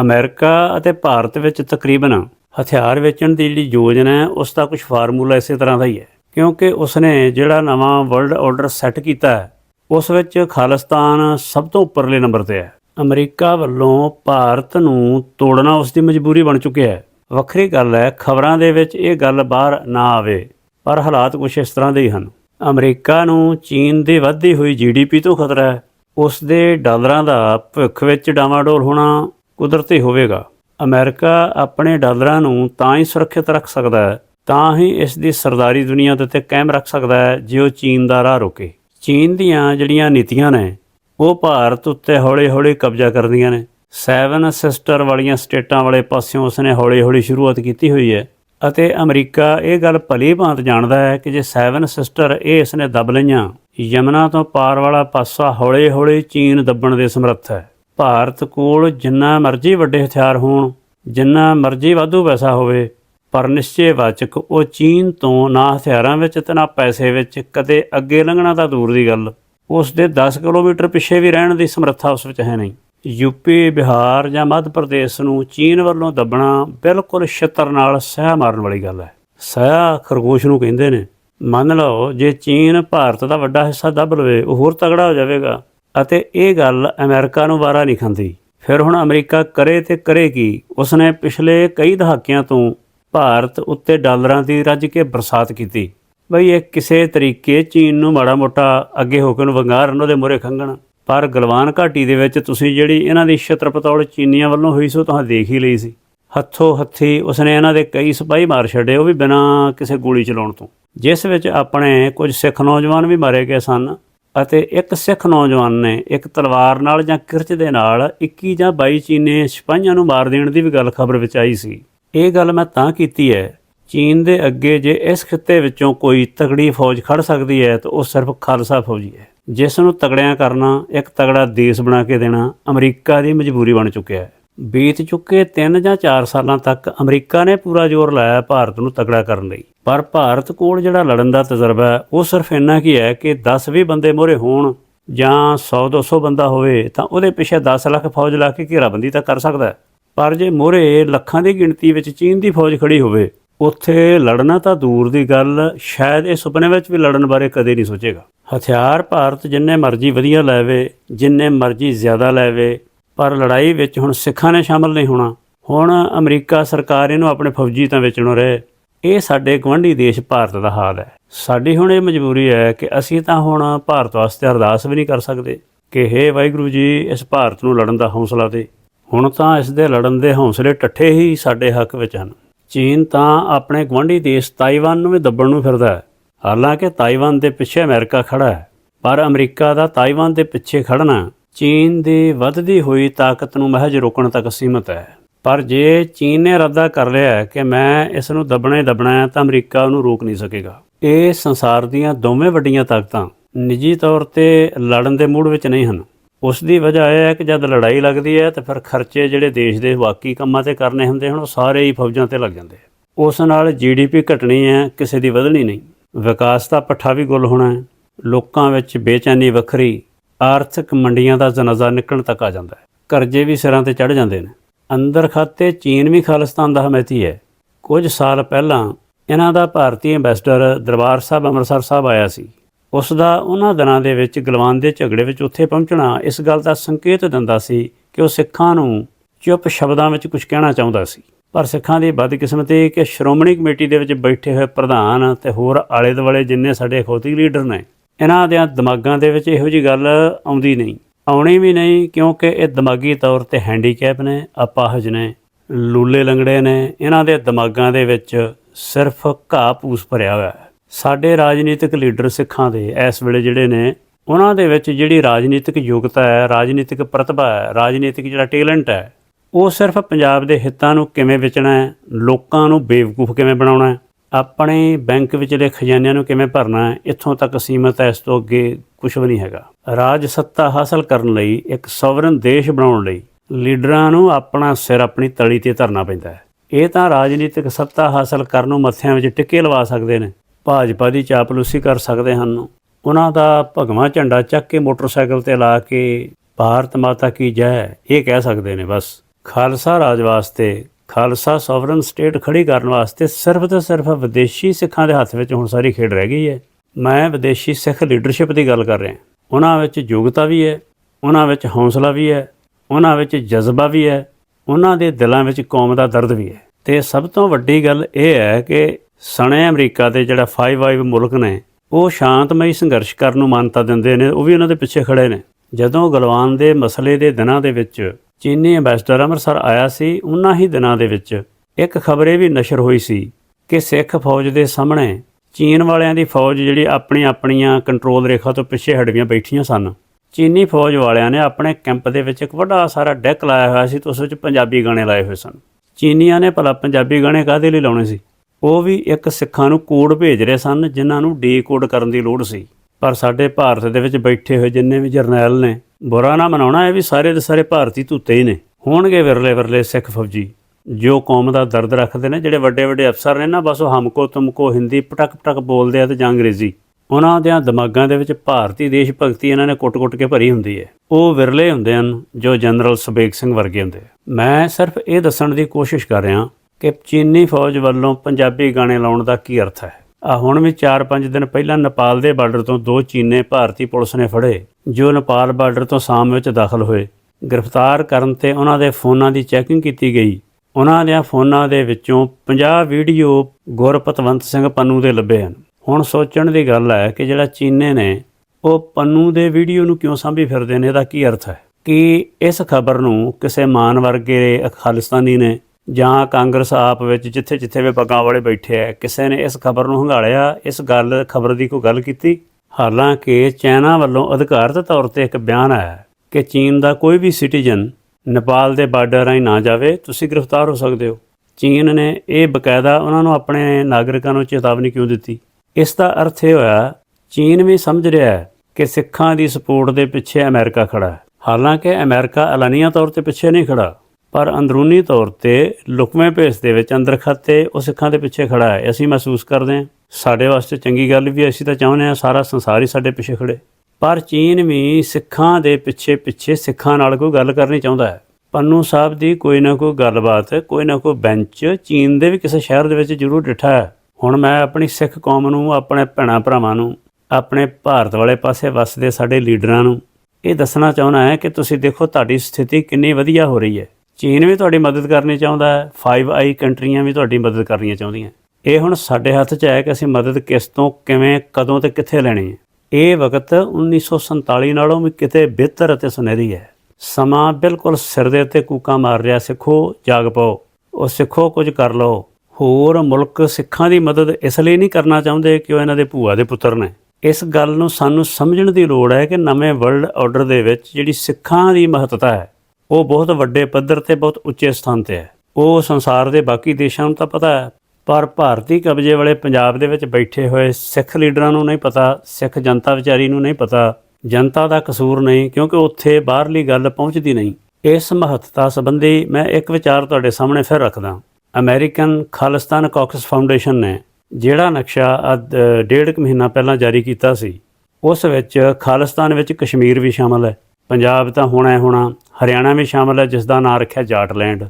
ਅਮਰੀਕਾ ਅਤੇ ਭਾਰਤ ਵਿੱਚ ਤਕਰੀਬਨ ਹਥਿਆਰ ਵੇਚਣ ਦੀ ਜਿਹੜੀ ਯੋਜਨਾ ਹੈ, ਉਸ ਦਾ ਕੁਝ ਫਾਰਮੂਲਾ ਇਸੇ ਤਰ੍ਹਾਂ ਦਾ ਹੀ ਹੈ। ਕਿਉਂਕਿ ਉਸਨੇ ਜਿਹੜਾ ਨਵਾਂ ਵਰਲਡ ਆਰਡਰ ਸੈੱਟ ਕੀਤਾ ਹੈ ਉਸ ਵਿੱਚ ਖਾਲਿਸਤਾਨ ਸਭ ਤੋਂ ਉੱਪਰਲੇ ਨੰਬਰ ਤੇ ਹੈ। ਅਮਰੀਕਾ ਵੱਲੋਂ ਭਾਰਤ ਨੂੰ ਤੋੜਨਾ ਉਸ ਦੀ ਮਜਬੂਰੀ ਬਣ ਚੁੱਕਿਆ ਹੈ। ਵੱਖਰੀ ਗੱਲ ਹੈ, ਖਬਰਾਂ ਦੇ ਵਿੱਚ ਇਹ ਗੱਲ ਬਾਹਰ ਨਾ ਆਵੇ, ਪਰ ਹਾਲਾਤ ਕੁਝ ਇਸ ਤਰ੍ਹਾਂ ਦੇ ਹੀ ਹਨ। ਅਮਰੀਕਾ ਨੂੰ ਚੀਨ ਦੀ ਵੱਧਦੀ ਹੋਈ ਜੀਡੀਪੀ ਤੋਂ ਖਤਰਾ ਹੈ। ਉਸ ਦੇ ਡਾਲਰਾਂ ਦਾ ਭਵਿੱਖ ਵਿੱਚ ਡਾਵਾਡੋਲ ਹੋਣਾ ਕੁਦਰਤੀ ਹੋਵੇਗਾ। ਅਮਰੀਕਾ ਆਪਣੇ ਡਾਲਰਾਂ ਨੂੰ ਤਾਂ ਹੀ ਸੁਰੱਖਿਅਤ ਰੱਖ ਸਕਦਾ ਹੈ, ਤਾਂ ਹੀ ਇਸ ਦੀ ਸਰਦਾਰੀ ਦੁਨੀਆ ਦੇ ਉੱਤੇ ਕਾਇਮ ਰੱਖ ਸਕਦਾ ਹੈ, ਜੇ ਉਹ ਚੀਨ ਦਾ ਰਾਹ ਰੋਕੇ। ਚੀਨ ਦੀਆਂ ਜਿਹੜੀਆਂ ਨੀਤੀਆਂ ਨੇ, ਉਹ ਭਾਰਤ ਉੱਤੇ ਹੌਲੀ-ਹੌਲੀ ਕਬਜ਼ਾ ਕਰਦੀਆਂ ਨੇ। ਸੈਵਨ ਸਿਸਟਰ ਵਾਲੀਆਂ ਸਟੇਟਾਂ ਵਾਲੇ ਪਾਸਿਓਂ ਉਸਨੇ ਹੌਲੀ-ਹੌਲੀ ਸ਼ੁਰੂਆਤ ਕੀਤੀ ਹੋਈ ਹੈ ਅਤੇ ਅਮਰੀਕਾ ਇਹ ਗੱਲ ਭਲੀ ਭਾਂਤ ਜਾਣਦਾ ਹੈ ਕਿ ਜੇ ਸੈਵਨ ਸਿਸਟਰ ਇਹ ਇਸਨੇ ਦਬ ਲਈਆਂ, ਯਮਨਾ ਤੋਂ ਪਾਰ ਵਾਲਾ ਪਾਸਾ ਹੌਲੀ-ਹੌਲੀ ਚੀਨ ਦੱਬਣ ਦੇ ਸਮਰੱਥ ਹੈ। ਭਾਰਤ ਕੋਲ ਜਿੰਨਾ ਮਰਜ਼ੀ ਵੱਡੇ ਹਥਿਆਰ ਹੋਣ, ਜਿੰਨਾ ਮਰਜ਼ੀ ਵਾਧੂ ਪੈਸਾ ਹੋਵੇ ਪਰ ਨਿਸ਼ਚੈਵਾਚਕ ਉਹ ਚੀਨ ਤੋਂ ਨਾ ਹਥਿਆਰਾਂ ਵਿੱਚ ਤੇ ਨਾ ਪੈਸੇ ਵਿੱਚ ਕਦੇ ਅੱਗੇ ਲੰਘਣਾ ਤਾਂ ਦੂਰ ਦੀ ਗੱਲ। ਉਸ ਦੇ 10 ਕਿਲੋਮੀਟਰ ਪਿੱਛੇ ਵੀ ਰਹਿਣ ਦੀ ਸਮਰੱਥਾ ਉਸ ਵਿੱਚ ਹੈ ਨਹੀਂ। ਯੂਪੀ, ਬਿਹਾਰ ਜਾਂ ਮੱਧ ਪ੍ਰਦੇਸ਼ ਨੂੰ ਚੀਨ ਵੱਲੋਂ ਦੱਬਣਾ ਬਿਲਕੁਲ ਛਿੱਤਰ ਨਾਲ ਸਹਿ ਮਾਰਨ ਵਾਲੀ ਗੱਲ ਹੈ। ਸਹਿ ਖਰਗੋਸ਼ ਨੂੰ ਕਹਿੰਦੇ ਨੇ, ਮੰਨ ਲਓ ਜੇ ਚੀਨ ਭਾਰਤ ਦਾ ਵੱਡਾ ਹਿੱਸਾ ਦੱਬ ਲਵੇ, ਉਹ ਹੋਰ ਤਗੜਾ ਹੋ ਜਾਵੇਗਾ। ਅਤੇ ਇਹ ਗੱਲ ਅਮਰੀਕਾ ਨੂੰ ਵਾਰਾ ਨਹੀਂ ਖਾਂਦੀ। ਫਿਰ ਹੁਣ ਅਮਰੀਕਾ ਕਰੇ ਤੇ ਕਰੇ ਕੀ? ਉਸਨੇ ਪਿਛਲੇ ਕਈ ਦਹਾਕਿਆਂ ਤੋਂ ਭਾਰਤ ਉੱਤੇ ਡਾਲਰਾਂ ਦੀ ਰੱਜ ਕੇ ਬਰਸਾਤ ਕੀਤੀ। ਬਈ ਇਹ ਕਿਸੇ ਤਰੀਕੇ ਚੀਨ ਨੂੰ ਮਾੜਾ ਮੋਟਾ ਅੱਗੇ ਹੋ ਕੇ ਉਹਨੂੰ ਵੰਗਾਰਨ ਉਹਦੇ ਮੂਹਰੇ ਖੰਗਣ ਪਰ ਗਲਵਾਨ ਘਾਟੀ ਦੇ ਵਿੱਚ ਤੁਸੀਂ ਜਿਹੜੀ ਇਹਨਾਂ ਦੀ ਛਤਰਪਤੌੜ ਚੀਨੀਆਂ ਵੱਲੋਂ ਹੋਈ ਸੋ ਤੁਸੀਂ ਦੇਖ ਹੀ ਲਈ ਸੀ। ਹੱਥੋਂ ਹੱਥੀ ਉਸਨੇ ਇਹਨਾਂ ਦੇ ਕਈ ਸਿਪਾਹੀ ਮਾਰ ਛੱਡੇ, ਉਹ ਵੀ ਬਿਨਾਂ ਕਿਸੇ ਗੋਲੀ ਚਲਾਉਣ ਤੋਂ। ਜਿਸ ਵਿੱਚ ਆਪਣੇ ਕੁਝ ਸਿੱਖ ਨੌਜਵਾਨ ਵੀ ਮਾਰੇ ਗਏ ਸਨ ਅਤੇ ਇੱਕ ਸਿੱਖ ਨੌਜਵਾਨ ਨੇ ਇੱਕ ਤਲਵਾਰ ਨਾਲ ਜਾਂ ਕਿਰਚ ਦੇ ਨਾਲ 21 ਜਾਂ 22 ਚੀਨੇ ਸਿਪਾਹੀਆਂ ਨੂੰ ਮਾਰ ਦੇਣ ਦੀ ਵੀ ਗੱਲ ਖਬਰ ਵਿੱਚ ਆਈ ਸੀ। ਇਹ ਗੱਲ ਮੈਂ ਤਾਂ ਕੀਤੀ ਹੈ, ਚੀਨ ਦੇ ਅੱਗੇ ਜੇ ਇਸ ਖਿੱਤੇ ਵਿੱਚੋਂ ਕੋਈ ਤਗੜੀ ਫੌਜ ਖੜ ਸਕਦੀ ਹੈ, ਤਾਂ ਉਹ ਸਿਰਫ ਖਾਲਸਾ ਫੌਜੀ ਹੈ। ਜਿਸ ਨੂੰ ਤਗੜਿਆਂ ਕਰਨਾ, ਇੱਕ ਤਗੜਾ ਦੇਸ਼ ਬਣਾ ਕੇ ਦੇਣਾ ਅਮਰੀਕਾ ਦੀ ਮਜਬੂਰੀ ਬਣ ਚੁੱਕਿਆ ਹੈ। ਬੀਤ ਚੁੱਕੇ 3 ਜਾਂ 4 ਸਾਲਾਂ ਤੱਕ ਅਮਰੀਕਾ ਨੇ ਪੂਰਾ ਜ਼ੋਰ ਲਾਇਆ ਭਾਰਤ ਨੂੰ ਤਗੜਾ ਕਰਨ ਲਈ। ਪਰ ਭਾਰਤ ਕੋਲ ਜਿਹੜਾ ਲੜਨ ਦਾ ਤਜਰਬਾ ਹੈ, ਉਹ ਸਿਰਫ ਇੰਨਾ ਕੀ ਹੈ ਕਿ 10-20 ਬੰਦੇ ਮੋਰੇ ਹੋਣ ਜਾਂ 100-200 ਬੰਦਾ ਹੋਵੇ, ਤਾਂ ਉਹਦੇ ਪਿੱਛੇ 10 ਲੱਖ ਫੌਜ ਲਾ ਕੇ ਘੇਰਾਬੰਦੀ ਤਾਂ ਕਰ ਸਕਦਾ ਹੈ। ਪਰ ਜੇ ਮੋਰੇ ਲੱਖਾਂ ਦੀ ਗਿਣਤੀ ਵਿੱਚ ਚੀਨ ਦੀ ਫੌਜ ਖੜੀ ਹੋਵੇ, ਉੱਥੇ ਲੜਨਾ ਤਾਂ ਦੂਰ ਦੀ ਗੱਲ, ਸ਼ਾਇਦ ਇਹ ਸੁਪਨੇ ਵਿੱਚ ਵੀ ਲੜਨ ਬਾਰੇ ਕਦੇ ਨਹੀਂ ਸੋਚੇਗਾ। ਹਥਿਆਰ ਭਾਰਤ ਜਿੰਨੇ ਮਰਜ਼ੀ ਵਧੀਆ ਲੈਵੇ, ਜਿੰਨੇ ਮਰਜ਼ੀ ਜ਼ਿਆਦਾ ਲੈਵੇ, ਪਰ ਲੜਾਈ ਵਿੱਚ ਹੁਣ ਸਿੱਖਾਂ ਨੇ ਸ਼ਾਮਲ ਨਹੀਂ ਹੋਣਾ। ਹੁਣ ਅਮਰੀਕਾ ਸਰਕਾਰ ਇਹਨੂੰ ਆਪਣੇ ਫੌਜੀ ਤਾਂ ਵੇਚਣੋਂ ਰਹੇ। ਇਹ ਸਾਡੇ ਗਵੰਡੀ ਦੇਸ਼ ਭਾਰਤ ਦਾ ਹਾਲ ਹੈ। ਸਾਡੀ ਹੁਣ ਇਹ ਮਜਬੂਰੀ ਹੈ ਕਿ ਅਸੀਂ ਤਾਂ ਹੁਣ ਭਾਰਤ ਵਾਸਤੇ ਅਰਦਾਸ ਵੀ ਨਹੀਂ ਕਰ ਸਕਦੇ ਕਿ ਹੇ ਵਾਹਿਗੁਰੂ ਜੀ, ਇਸ ਭਾਰਤ ਨੂੰ ਲੜਨ ਦਾ ਹੌਸਲਾ ਦੇ। ਹੁਣ ਤਾਂ ਇਸ ਦੇ ਲੜਨ ਦੇ ਹੌਸਲੇ ਟੱਠੇ ਹੀ ਸਾਡੇ ਹੱਕ ਵਿੱਚ ਹਨ। ਚੀਨ ਤਾਂ ਆਪਣੇ ਗਵੰਡੀ ਦੇਸ਼ ਤਾਈਵਾਨ ਨੂੰ ਵੀ ਦੱਬਣ ਨੂੰ ਫਿਰਦਾ ਹੈ। ਹਾਲਾਂਕਿ ਤਾਈਵਾਨ ਦੇ ਪਿੱਛੇ ਅਮਰੀਕਾ ਖੜਾ ਹੈ, ਪਰ ਅਮਰੀਕਾ ਦਾ ਤਾਈਵਾਨ ਦੇ ਪਿੱਛੇ ਖੜਨਾ ਚੀਨ ਦੀ ਵੱਧਦੀ ਹੋਈ ਤਾਕਤ ਨੂੰ ਮਹਿਜ ਰੋਕਣ ਤੱਕ ਸੀਮਤ ਹੈ। ਪਰ ਜੇ ਚੀਨ ਨੇ ਇਰਾਦਾ ਕਰ ਲਿਆ ਹੈ ਕਿ ਮੈਂ ਇਸ ਨੂੰ ਦੱਬਣਾ ਹੀ ਦੱਬਣਾ ਹੈ, ਤਾਂ ਅਮਰੀਕਾ ਉਹਨੂੰ ਰੋਕ ਨਹੀਂ ਸਕੇਗਾ। ਇਹ ਸੰਸਾਰ ਦੀਆਂ ਦੋਵੇਂ ਵੱਡੀਆਂ ਤਾਕਤਾਂ ਨਿੱਜੀ ਤੌਰ ਤੇ ਲੜਨ ਦੇ ਮੂਡ ਵਿੱਚ ਨਹੀਂ ਹਨ। ਉਸ ਦੀ ਵਜ੍ਹਾ ਇਹ ਹੈ ਕਿ ਜਦ ਲੜਾਈ ਲੱਗਦੀ ਹੈ ਤਾਂ ਫਿਰ ਖਰਚੇ ਜਿਹੜੇ ਦੇਸ਼ ਦੇ ਬਾਕੀ ਕੰਮਾਂ ਤੇ ਕਰਨੇ ਹੁੰਦੇ ਹਨ, ਉਹ ਸਾਰੇ ਹੀ ਫੌਜਾਂ ਤੇ ਲੱਗ ਜਾਂਦੇ ਉਸ ਨਾਲ ਜੀਡੀਪੀ ਘਟਣੀ ਹੈ, ਕਿਸੇ ਦੀ ਵਧਣੀ ਨਹੀਂ। ਵਿਕਾਸ ਦਾ ਪੱਠਾ ਵੀ ਗੁੱਲ ਹੋਣਾ ਹੈ। ਲੋਕਾਂ ਵਿੱਚ ਬੇਚੈਨੀ ਵੱਖਰੀ, ਆਰਥਿਕ ਮੰਡੀਆਂ ਦਾ ਜਨਾਜ਼ਾ ਨਿਕਲਣ ਤੱਕ ਆ ਜਾਂਦਾ ਹੈ। ਕਰਜ਼ੇ ਵੀ ਸਿਰਾਂ ਤੇ ਚੜ ਜਾਂਦੇ ਨੇ। ਅੰਦਰ ਖਾਤੇ ਚੀਨ ਵੀ ਖਾਲਿਸਤਾਨ ਦਾ ਹਮਾਇਤੀ ਹੈ। ਕੁਝ ਸਾਲ ਪਹਿਲਾਂ ਇਹਨਾਂ ਦਾ ਭਾਰਤੀ ਐਮਬੈਸਡਰ ਦਰਬਾਰ ਸਾਹਿਬ ਅੰਮ੍ਰਿਤਸਰ ਸਾਹਿਬ ਆਇਆ ਸੀ। ਉਸ ਦਾ ਉਹਨਾਂ ਦਿਨਾਂ ਦੇ ਵਿੱਚ ਗਲਵਾਨ ਦੇ ਝਗੜੇ ਵਿੱਚ ਉੱਥੇ ਪਹੁੰਚਣਾ ਇਸ ਗੱਲ ਦਾ ਸੰਕੇਤ ਦਿੰਦਾ ਸੀ ਕਿ ਉਹ ਸਿੱਖਾਂ ਨੂੰ ਚੁੱਪ ਸ਼ਬਦਾਂ ਵਿੱਚ ਕੁਝ ਕਹਿਣਾ ਚਾਹੁੰਦਾ ਸੀ। ਪਰ ਸਿੱਖਾਂ ਦੀ ਬਦਕਿਸਮਤੀ ਕਿ ਸ਼੍ਰੋਮਣੀ ਕਮੇਟੀ ਦੇ ਵਿੱਚ ਬੈਠੇ ਹੋਏ ਪ੍ਰਧਾਨ ਤੇ ਹੋਰ ਆਲੇ ਦੁਆਲੇ ਜਿੰਨੇ ਸਾਡੇ ਖੋਤੀ ਲੀਡਰ ਨੇ, ਇਹਨਾਂ ਦੇ ਦਿਮਾਗਾਂ ਦੇ ਵਿੱਚ ਇਹੋ ਜੀ ਗੱਲ ਆਉਂਦੀ ਨਹੀਂ। ਆਉਣੀ ਵੀ ਨਹੀਂ ਕਿਉਂਕਿ ਇਹ ਦਿਮਾਗੀ ਤੌਰ ਤੇ ਹੈਂਡੀਕੈਪ ਨੇ, ਅਪਾਹਜ ਨੇ ਲੂਲੇ ਲੰਗੜੇ ਨੇ, ਇਹਨਾਂ ਦੇ ਦਿਮਾਗਾਂ ਦੇ ਵਿੱਚ ਸਿਰਫ ਘਾਹ ਪੂਸ ਭਰਿਆ ਹੋਇਆ ਹੈ। ਸਾਡੇ ਰਾਜਨੀਤਿਕ ਲੀਡਰ ਸਿੱਖਾਂ ਦੇ ਇਸ ਵੇਲੇ ਜਿਹੜੇ ਨੇ, ਉਹਨਾਂ ਦੇ ਵਿੱਚ ਜਿਹੜੀ ਰਾਜਨੀਤਿਕ ਯੋਗਤਾ ਹੈ, ਰਾਜਨੀਤਿਕ ਪ੍ਰਤਿਭਾ ਹੈ, ਰਾਜਨੀਤਿਕ ਜਿਹੜਾ ਟੈਲੈਂਟ ਹੈ, ਉਹ ਸਿਰਫ ਪੰਜਾਬ ਦੇ ਹਿੱਤਾਂ ਨੂੰ ਕਿਵੇਂ ਵੇਚਣਾ ਹੈ, ਲੋਕਾਂ ਨੂੰ ਬੇਵਕੂਫ ਕਿਵੇਂ ਬਣਾਉਣਾ ਹੈ, ਆਪਣੇ ਬੈਂਕ ਵਿਚਲੇ ਖਜ਼ਾਨਿਆਂ ਨੂੰ ਕਿਵੇਂ ਭਰਨਾ ਹੈ, ਇੱਥੋਂ ਤੱਕ ਸੀਮਤ ਹੈ, ਇਸ ਤੋਂ ਅੱਗੇ ਕੁਝ ਵੀ ਨਹੀਂ ਹੈਗਾ। ਰਾਜ ਸੱਤਾ ਹਾਸਲ ਕਰਨ ਲਈ, ਇੱਕ ਸੋਵਰਨ ਦੇਸ਼ ਬਣਾਉਣ ਲਈ ਲੀਡਰਾਂ ਨੂੰ ਆਪਣਾ ਸਿਰ ਆਪਣੀ ਤਲੀ ਤੇ ਧਰਨਾ ਪੈਂਦਾ ਹੈ। ਇਹ ਤਾਂ ਰਾਜਨੀਤਿਕ ਸੱਤਾ ਹਾਸਲ ਕਰਨ ਨੂੰ ਮੱਥਿਆਂ ਵਿੱਚ ਟਿੱਕੇ ਲਵਾ ਸਕਦੇ ਨੇ। ਭਾਜਪਾ ਦੀ ਚਾਪਲੂਸੀ ਕਰ ਸਕਦੇ ਹਨ। ਉਹਨਾਂ ਦਾ ਭਗਵਾਂ ਝੰਡਾ ਚੱਕ ਕੇ ਮੋਟਰਸਾਈਕਲ ਤੇ ਲਾ ਕੇ ਭਾਰਤ ਮਾਤਾ ਕੀ ਜੈ, ਇਹ ਕਹਿ ਸਕਦੇ ਨੇ ਬਸ। ਖਾਲਸਾ ਰਾਜ ਵਾਸਤੇ, ਖਾਲਸਾ ਸੋਵਰਨ ਸਟੇਟ ਖੜੀ ਕਰਨ ਵਾਸਤੇ ਸਿਰਫ ਤੇ ਸਿਰਫ ਵਿਦੇਸ਼ੀ ਸਿੱਖਾਂ ਦੇ ਹੱਥ ਵਿੱਚ ਹੁਣ ਸਾਰੀ ਖੇਡ ਰਹਿ ਗਈ ਹੈ। ਮੈਂ ਵਿਦੇਸ਼ੀ ਸਿੱਖ ਲੀਡਰਸ਼ਿਪ ਦੀ ਗੱਲ ਕਰ ਰਿਹਾ। ਉਹਨਾਂ ਵਿੱਚ ਯੋਗਤਾ ਵੀ ਹੈ, ਉਹਨਾਂ ਵਿੱਚ ਹੌਸਲਾ ਵੀ ਹੈ, ਉਹਨਾਂ ਵਿੱਚ ਜਜ਼ਬਾ ਵੀ ਹੈ, ਉਹਨਾਂ ਦੇ ਦਿਲਾਂ ਵਿੱਚ ਕੌਮ ਦਾ ਦਰਦ ਵੀ ਹੈ। ਤੇ ਸਭ ਤੋਂ ਵੱਡੀ ਗੱਲ ਇਹ ਹੈ ਕਿ ਸਣੇ ਅਮਰੀਕਾ ਦੇ ਜਿਹੜਾ 5 ਮੁਲਕ ਨੇ, ਉਹ ਸ਼ਾਂਤਮਈ ਸੰਘਰਸ਼ ਕਰਨ ਨੂੰ ਮਾਨਤਾ ਦਿੰਦੇ ਨੇ, ਉਹ ਵੀ ਉਹਨਾਂ ਦੇ ਪਿੱਛੇ ਖੜੇ ਨੇ। ਜਦੋਂ ਗਲਵਾਨ ਦੇ ਮਸਲੇ ਦੇ ਦਿਨਾਂ ਦੇ ਵਿੱਚ ਚੀਨੀ ਐਮਬੈਸਡਰ ਅੰਮ੍ਰਿਤਸਰ ਆਇਆ ਸੀ, ਉਹਨਾਂ ਹੀ ਦਿਨਾਂ ਦੇ ਵਿੱਚ ਇੱਕ ਖਬਰ ਇਹ ਵੀ ਨਸ਼ਰ ਹੋਈ ਸੀ ਕਿ ਸਿੱਖ ਫੌਜ ਦੇ ਸਾਹਮਣੇ ਚੀਨ ਵਾਲਿਆਂ ਦੀ ਫੌਜ ਜਿਹੜੀ ਆਪਣੀ ਆਪਣੀਆਂ ਕੰਟਰੋਲ ਰੇਖਾ ਤੋਂ ਪਿੱਛੇ ਹਟਵੀਆਂ ਬੈਠੀਆਂ ਸਨ। ਚੀਨੀ ਫੌਜ ਵਾਲਿਆਂ ਨੇ ਆਪਣੇ ਕੈਂਪ ਦੇ ਵਿੱਚ ਇੱਕ ਵੱਡਾ ਸਾਰਾ ਡੈਕ ਲਾਇਆ ਹੋਇਆ ਸੀ ਤੇ ਉਸ ਵਿੱਚ ਪੰਜਾਬੀ ਗਾਣੇ ਲਾਏ ਹੋਏ ਸਨ। ਚੀਨੀਆਂ ਨੇ ਭਲਾ ਪੰਜਾਬੀ ਗਾਣੇ ਕਾਹਦੇ ਲਈ ਲਾਉਣੇ ਸੀ? ਉਹ ਵੀ ਇੱਕ ਸਿੱਖਾਂ ਨੂੰ ਕੋਡ ਭੇਜ ਰਹੇ ਸਨ, ਜਿਨ੍ਹਾਂ ਨੂੰ ਡੀਕੋਡ ਕਰਨ ਦੀ ਲੋੜ ਸੀ। ਪਰ ਸਾਡੇ ਭਾਰਤ ਦੇ ਵਿੱਚ ਬੈਠੇ ਹੋਏ ਜਿੰਨੇ ਵੀ ਜਰਨੈਲ ਨੇ, ਬੁਰਾ ਨਾ ਮਨਾਉਣਾ, ਇਹ ਵੀ ਸਾਰੇ ਦੇ ਸਾਰੇ ਭਾਰਤੀ ਧੁੱਤੇ ਹੀ ਨੇ। ਹੋਣਗੇ ਵਿਰਲੇ ਵਿਰਲੇ ਸਿੱਖ ਫੌਜੀ। ਜੋ ਕੌਮ ਦਾ ਦਰਦ ਰੱਖਦੇ ਨੇ, ਜਿਹੜੇ ਵੱਡੇ ਵੱਡੇ ਅਫਸਰ ਨੇ ਨਾ, ਬਸ ਉਹ ਹਮਕੋ ਤੁਮਕੋ ਹਿੰਦੀ ਪਟਕ ਪਟਕ ਬੋਲਦੇ ਆ ਤੇ ਜਾਂ ਅੰਗਰੇਜ਼ੀ ਉਹਨਾਂ ਦੇ ਦਿਮਾਗਾਂ ਦੇ ਵਿੱਚ ਭਾਰਤੀ ਦੇਸ਼ ਭਗਤੀ ਇਹਨਾਂ ਨੇ ਕੁੱਟ-ਕੁੱਟ ਕੇ ਭਰੀ ਹੁੰਦੀ ਹੈ ਉਹ ਵਿਰਲੇ ਹੁੰਦੇ ਹਨ, ਜੋ ਜਨਰਲ ਸੁਬੇਗ ਸਿੰਘ ਵਰਗੇ ਹੁੰਦੇ। ਆ ਮੈਂ ਸਿਰਫ ਇਹ ਦੱਸਣ ਦੀ ਕੋਸ਼ਿਸ਼ ਕਰ ਰਿਹਾ ਕਿ ਚੀਨੀ ਫੌਜ ਵੱਲੋਂ ਪੰਜਾਬੀ ਗਾਣੇ ਲਾਉਣ ਦਾ ਕੀ ਅਰਥ ਹੈ? ਆ ਹੁਣ ਵੀ 4-5 ਦਿਨ ਪਹਿਲਾਂ ਨੇਪਾਲ ਦੇ ਬਾਰਡਰ ਤੋਂ ਦੋ ਚੀਨੇ ਭਾਰਤੀ ਪੁਲਿਸ ਨੇ ਫੜੇ, ਜੋ ਨੇਪਾਲ ਬਾਰਡਰ ਤੋਂ ਸਾਮ ਵਿੱਚ ਦਾਖਲ ਹੋਏ। ਗ੍ਰਿਫਤਾਰ ਕਰਨ ਤੇ ਉਹਨਾਂ ਦੇ ਫੋਨਾਂ ਦੀ ਚੈਕਿੰਗ ਕੀਤੀ ਗਈ। ਉਹਨਾਂ ਦੇ ਫੋਨਾਂ ਦੇ ਵਿੱਚੋਂ 50 ਵੀਡੀਓ ਗੁਰਪਤਵੰਤ ਸਿੰਘ ਪੰਨੂ ਦੇ ਲੱਭੇ ਹਨ। ਹੁਣ ਸੋਚਣ ਦੀ ਗੱਲ ਹੈ ਕਿ ਜਿਹੜਾ ਚੀਨੇ ਨੇ, ਉਹ ਪੰਨੂ ਦੇ ਵੀਡੀਓ ਨੂੰ ਕਿਉਂ ਸਾਂਭੀ ਫਿਰਦੇ ਨੇ, ਇਹਦਾ ਕੀ ਅਰਥ ਹੈ? ਕਿ ਇਸ ਖਬਰ ਨੂੰ ਕਿਸੇ ਮਾਨ ਵਰਗੇ ਖਾਲਿਸਤਾਨੀ ਨੇ ਜਾਂ ਕਾਂਗਰਸ ਆਪ ਵਿੱਚ ਜਿੱਥੇ ਜਿੱਥੇ ਵੀ ਪੱਗਾਂ ਵਾਲੇ ਬੈਠੇ ਆ, ਕਿਸੇ ਨੇ ਇਸ ਖਬਰ ਨੂੰ ਹੰਗਾਲਿਆ, ਇਸ ਗੱਲ, ਖਬਰ ਦੀ ਕੋਈ ਗੱਲ ਕੀਤੀ? ਹਾਲਾਂਕਿ ਚਾਈਨਾ ਵੱਲੋਂ ਅਧਿਕਾਰਤ ਤੌਰ ਤੇ ਇੱਕ ਬਿਆਨ ਆਇਆ ਕਿ ਚੀਨ ਦਾ ਕੋਈ ਵੀ ਸਿਟੀਜ਼ਨ ਨੇਪਾਲ ਦੇ ਬਾਰਡਰ ਰਾਹੀਂ ਨਾ ਜਾਵੇ, ਤੁਸੀਂ ਗ੍ਰਿਫਤਾਰ ਹੋ ਸਕਦੇ ਹੋ। ਚੀਨ ਨੇ ਇਹ ਬਕਾਇਦਾ ਉਹਨਾਂ ਨੂੰ ਆਪਣੇ ਨਾਗਰਿਕਾਂ ਨੂੰ ਚੇਤਾਵਨੀ ਕਿਉਂ ਦਿੱਤੀ? ਇਸ ਦਾ ਅਰਥ ਇਹ ਹੋਇਆ, ਚੀਨ ਵੀ ਸਮਝ ਰਿਹਾ ਹੈ ਕਿ ਸਿੱਖਾਂ ਦੀ ਸਪੋਰਟ ਦੇ ਪਿੱਛੇ ਅਮਰੀਕਾ ਖੜਾ ਹੈ। ਹਾਲਾਂਕਿ ਅਮਰੀਕਾ ਐਲਾਨੀਆ ਤੌਰ ਤੇ ਪਿੱਛੇ ਨਹੀਂ ਖੜਾ। ਪਰ ਅੰਦਰੂਨੀ ਤੌਰ ਤੇ ਲੁਕਵੇਂ ਭੇਸ ਦੇ ਵਿੱਚ ਅੰਦਰ ਖਾਤੇ ਉਹ ਸਿੱਖਾਂ ਦੇ ਪਿੱਛੇ ਖੜਾ ਹੈ। ਅਸੀਂ ਮਹਿਸੂਸ ਕਰਦੇ ਹਾਂ। ਸਾਡੇ ਵਾਸਤੇ ਚੰਗੀ ਗੱਲ ਵੀ ਹੈ, ਅਸੀਂ ਤਾਂ ਚਾਹੁੰਦੇ ਹਾਂ ਸਾਰਾ ਸੰਸਾਰ ਹੀ ਸਾਡੇ ਪਿੱਛੇ ਖੜੇ ਪਰ ਚੀਨ ਵੀ ਸਿੱਖਾਂ ਦੇ ਪਿੱਛੇ ਪਿੱਛੇ ਸਿੱਖਾਂ ਨਾਲ ਕੋਈ ਗੱਲ ਕਰਨੀ ਚਾਹੁੰਦਾ ਹੈ। ਪੰਨੂ ਸਾਹਿਬ ਦੀ ਕੋਈ ਨਾ ਕੋਈ ਗੱਲਬਾਤ ਕੋਈ ਨਾ ਕੋਈ ਬੈਂਚ ਚੀਨ ਦੇ ਵੀ ਕਿਸੇ ਸ਼ਹਿਰ ਦੇ ਵਿੱਚ ਜ਼ਰੂਰ ਡਿਠਾ ਹੈ। ਹੁਣ ਮੈਂ ਆਪਣੀ ਸਿੱਖ ਕੌਮ ਨੂੰ ਆਪਣੇ ਭੈਣਾਂ ਭਰਾਵਾਂ ਨੂੰ ਆਪਣੇ ਭਾਰਤ ਵਾਲੇ ਪਾਸੇ ਵਸਦੇ ਸਾਡੇ ਲੀਡਰਾਂ ਨੂੰ ਇਹ ਦੱਸਣਾ ਚਾਹੁੰਦਾ ਹੈ ਕਿ ਤੁਸੀਂ ਦੇਖੋ ਤੁਹਾਡੀ ਸਥਿਤੀ ਕਿੰਨੀ ਵਧੀਆ ਹੋ ਰਹੀ ਹੈ। ਚੀਨ ਵੀ ਤੁਹਾਡੀ ਮਦਦ ਕਰਨੀ ਚਾਹੁੰਦਾ ਹੈ 5 ਆਈ ਕੰਟਰੀਆਂ ਵੀ ਤੁਹਾਡੀ ਮਦਦ ਕਰਨੀਆਂ ਚਾਹੁੰਦੀਆਂ। ਇਹ ਹੁਣ ਸਾਡੇ ਹੱਥ 'ਚ ਹੈ ਕਿ ਅਸੀਂ ਮਦਦ ਕਿਸ ਤੋਂ, ਕਿਵੇਂ, ਕਦੋਂ ਤੇ ਕਿੱਥੇ ਲੈਣੀ ਹੈ। ਇਹ ਵਕਤ 1947 ਨਾਲੋਂ ਵੀ ਕਿਤੇ ਬਿਹਤਰ ਅਤੇ ਸੁਨਹਿਰੀ ਹੈ। ਸਮਾਂ ਬਿਲਕੁਲ ਸਿਰ ਦੇ ਉੱਤੇ ਕੂਕਾ ਮਾਰ ਰਿਹਾ, ਸਿੱਖੋ, ਜਾਗ ਪਾਓ। ਉਹ ਸਿੱਖੋ, ਕੁਝ ਕਰ ਲਓ। ਹੋਰ ਮੁਲਕ ਸਿੱਖਾਂ ਦੀ ਮਦਦ ਇਸ ਲਈ ਨਹੀਂ ਕਰਨਾ ਚਾਹੁੰਦੇ ਕਿ ਉਹ ਇਹਨਾਂ ਦੇ ਭੂਆ ਦੇ ਪੁੱਤਰ ਨੇ। ਇਸ ਗੱਲ ਨੂੰ ਸਾਨੂੰ ਸਮਝਣ ਦੀ ਲੋੜ ਹੈ ਕਿ ਨਵੇਂ ਵਰਲਡ ਆਰਡਰ ਦੇ ਵਿੱਚ ਜਿਹੜੀ ਸਿੱਖਾਂ ਦੀ ਮਹੱਤਤਾ ਹੈ ਉਹ ਬਹੁਤ ਵੱਡੇ ਪੱਧਰ ਤੇ ਬਹੁਤ ਉੱਚੇ ਸਥਾਨ ਤੇ ਹੈ। ਉਹ ਸੰਸਾਰ ਦੇ ਬਾਕੀ ਦੇਸ਼ਾਂ ਨੂੰ ਤਾਂ ਪਤਾ ਹੈ, ਪਰ ਭਾਰਤੀ ਕਬਜ਼ੇ ਵਾਲੇ ਪੰਜਾਬ ਦੇ ਵਿੱਚ ਬੈਠੇ ਹੋਏ ਸਿੱਖ ਲੀਡਰਾਂ ਨੂੰ ਨਹੀਂ ਪਤਾ, ਸਿੱਖ ਜਨਤਾ ਵਿਚਾਰੀ ਨੂੰ ਨਹੀਂ ਪਤਾ, ਜਨਤਾ ਦਾ ਕਸੂਰ ਨਹੀਂ, ਕਿਉਂਕਿ ਉੱਥੇ ਬਾਹਰਲੀ ਗੱਲ ਪਹੁੰਚਦੀ ਨਹੀਂ। ਇਸ ਮਹੱਤਤਾ ਸੰਬੰਧੀ ਮੈਂ ਇੱਕ ਵਿਚਾਰ ਤੁਹਾਡੇ ਸਾਹਮਣੇ ਫਿਰ ਰੱਖਦਾ ਅਮਰੀਕਨ ਖਾਲਿਸਤਾਨ ਕਾਕਸ ਫਾਊਂਡੇਸ਼ਨ ਨੇ ਜਿਹੜਾ ਨਕਸ਼ਾ ਅੱਜ ਡੇਢ ਕੁ ਮਹੀਨਾ ਪਹਿਲਾਂ ਜਾਰੀ ਕੀਤਾ ਸੀ, ਉਸ ਵਿੱਚ ਖਾਲਿਸਤਾਨ ਵਿੱਚ ਕਸ਼ਮੀਰ ਵੀ ਸ਼ਾਮਲ ਹੈ। ਪੰਜਾਬ ਤਾਂ ਹੋਣਾ ਹੈ ਹੋਣਾ ਹਰਿਆਣਾ ਵੀ ਸ਼ਾਮਲ ਹੈ ਜਿਸ ਦਾ ਨਾਂ ਰੱਖਿਆ ਜਾਟਲੈਂਡ।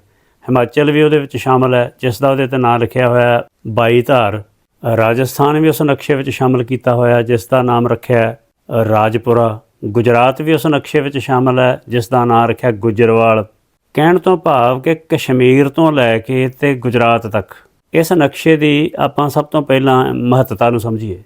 ਹਿਮਾਚਲ ਵੀ ਉਹਦੇ ਵਿੱਚ ਸ਼ਾਮਲ ਹੈ ਜਿਸ ਦਾ ਉਹਦੇ ਤੇ ਨਾਂ ਲਿਖਿਆ ਹੋਇਆ ਹੈ ਬਾਈ ਧਾਰ ਰਾਜਸਥਾਨ ਵੀ ਉਸ ਨਕਸ਼ੇ ਵਿੱਚ ਸ਼ਾਮਲ ਕੀਤਾ ਹੋਇਆ ਜਿਸ ਦਾ ਨਾਮ ਰੱਖਿਆ ਰਾਜਪੁਰਾ। ਗੁਜਰਾਤ ਵੀ ਉਸ ਨਕਸ਼ੇ ਵਿੱਚ ਸ਼ਾਮਲ ਹੈ ਜਿਸ ਦਾ ਨਾਮ ਰੱਖਿਆ ਗੁਜਰਵਾਲ। ਕਹਿਣ ਤੋਂ ਭਾਵ ਕਿ ਕਸ਼ਮੀਰ ਤੋਂ ਲੈ ਕੇ ਤੇ ਗੁਜਰਾਤ ਤੱਕ। ਇਸ ਨਕਸ਼ੇ ਦੀ ਆਪਾਂ ਸਭ ਤੋਂ ਪਹਿਲਾਂ ਮਹੱਤਤਾ ਨੂੰ ਸਮਝੀਏ।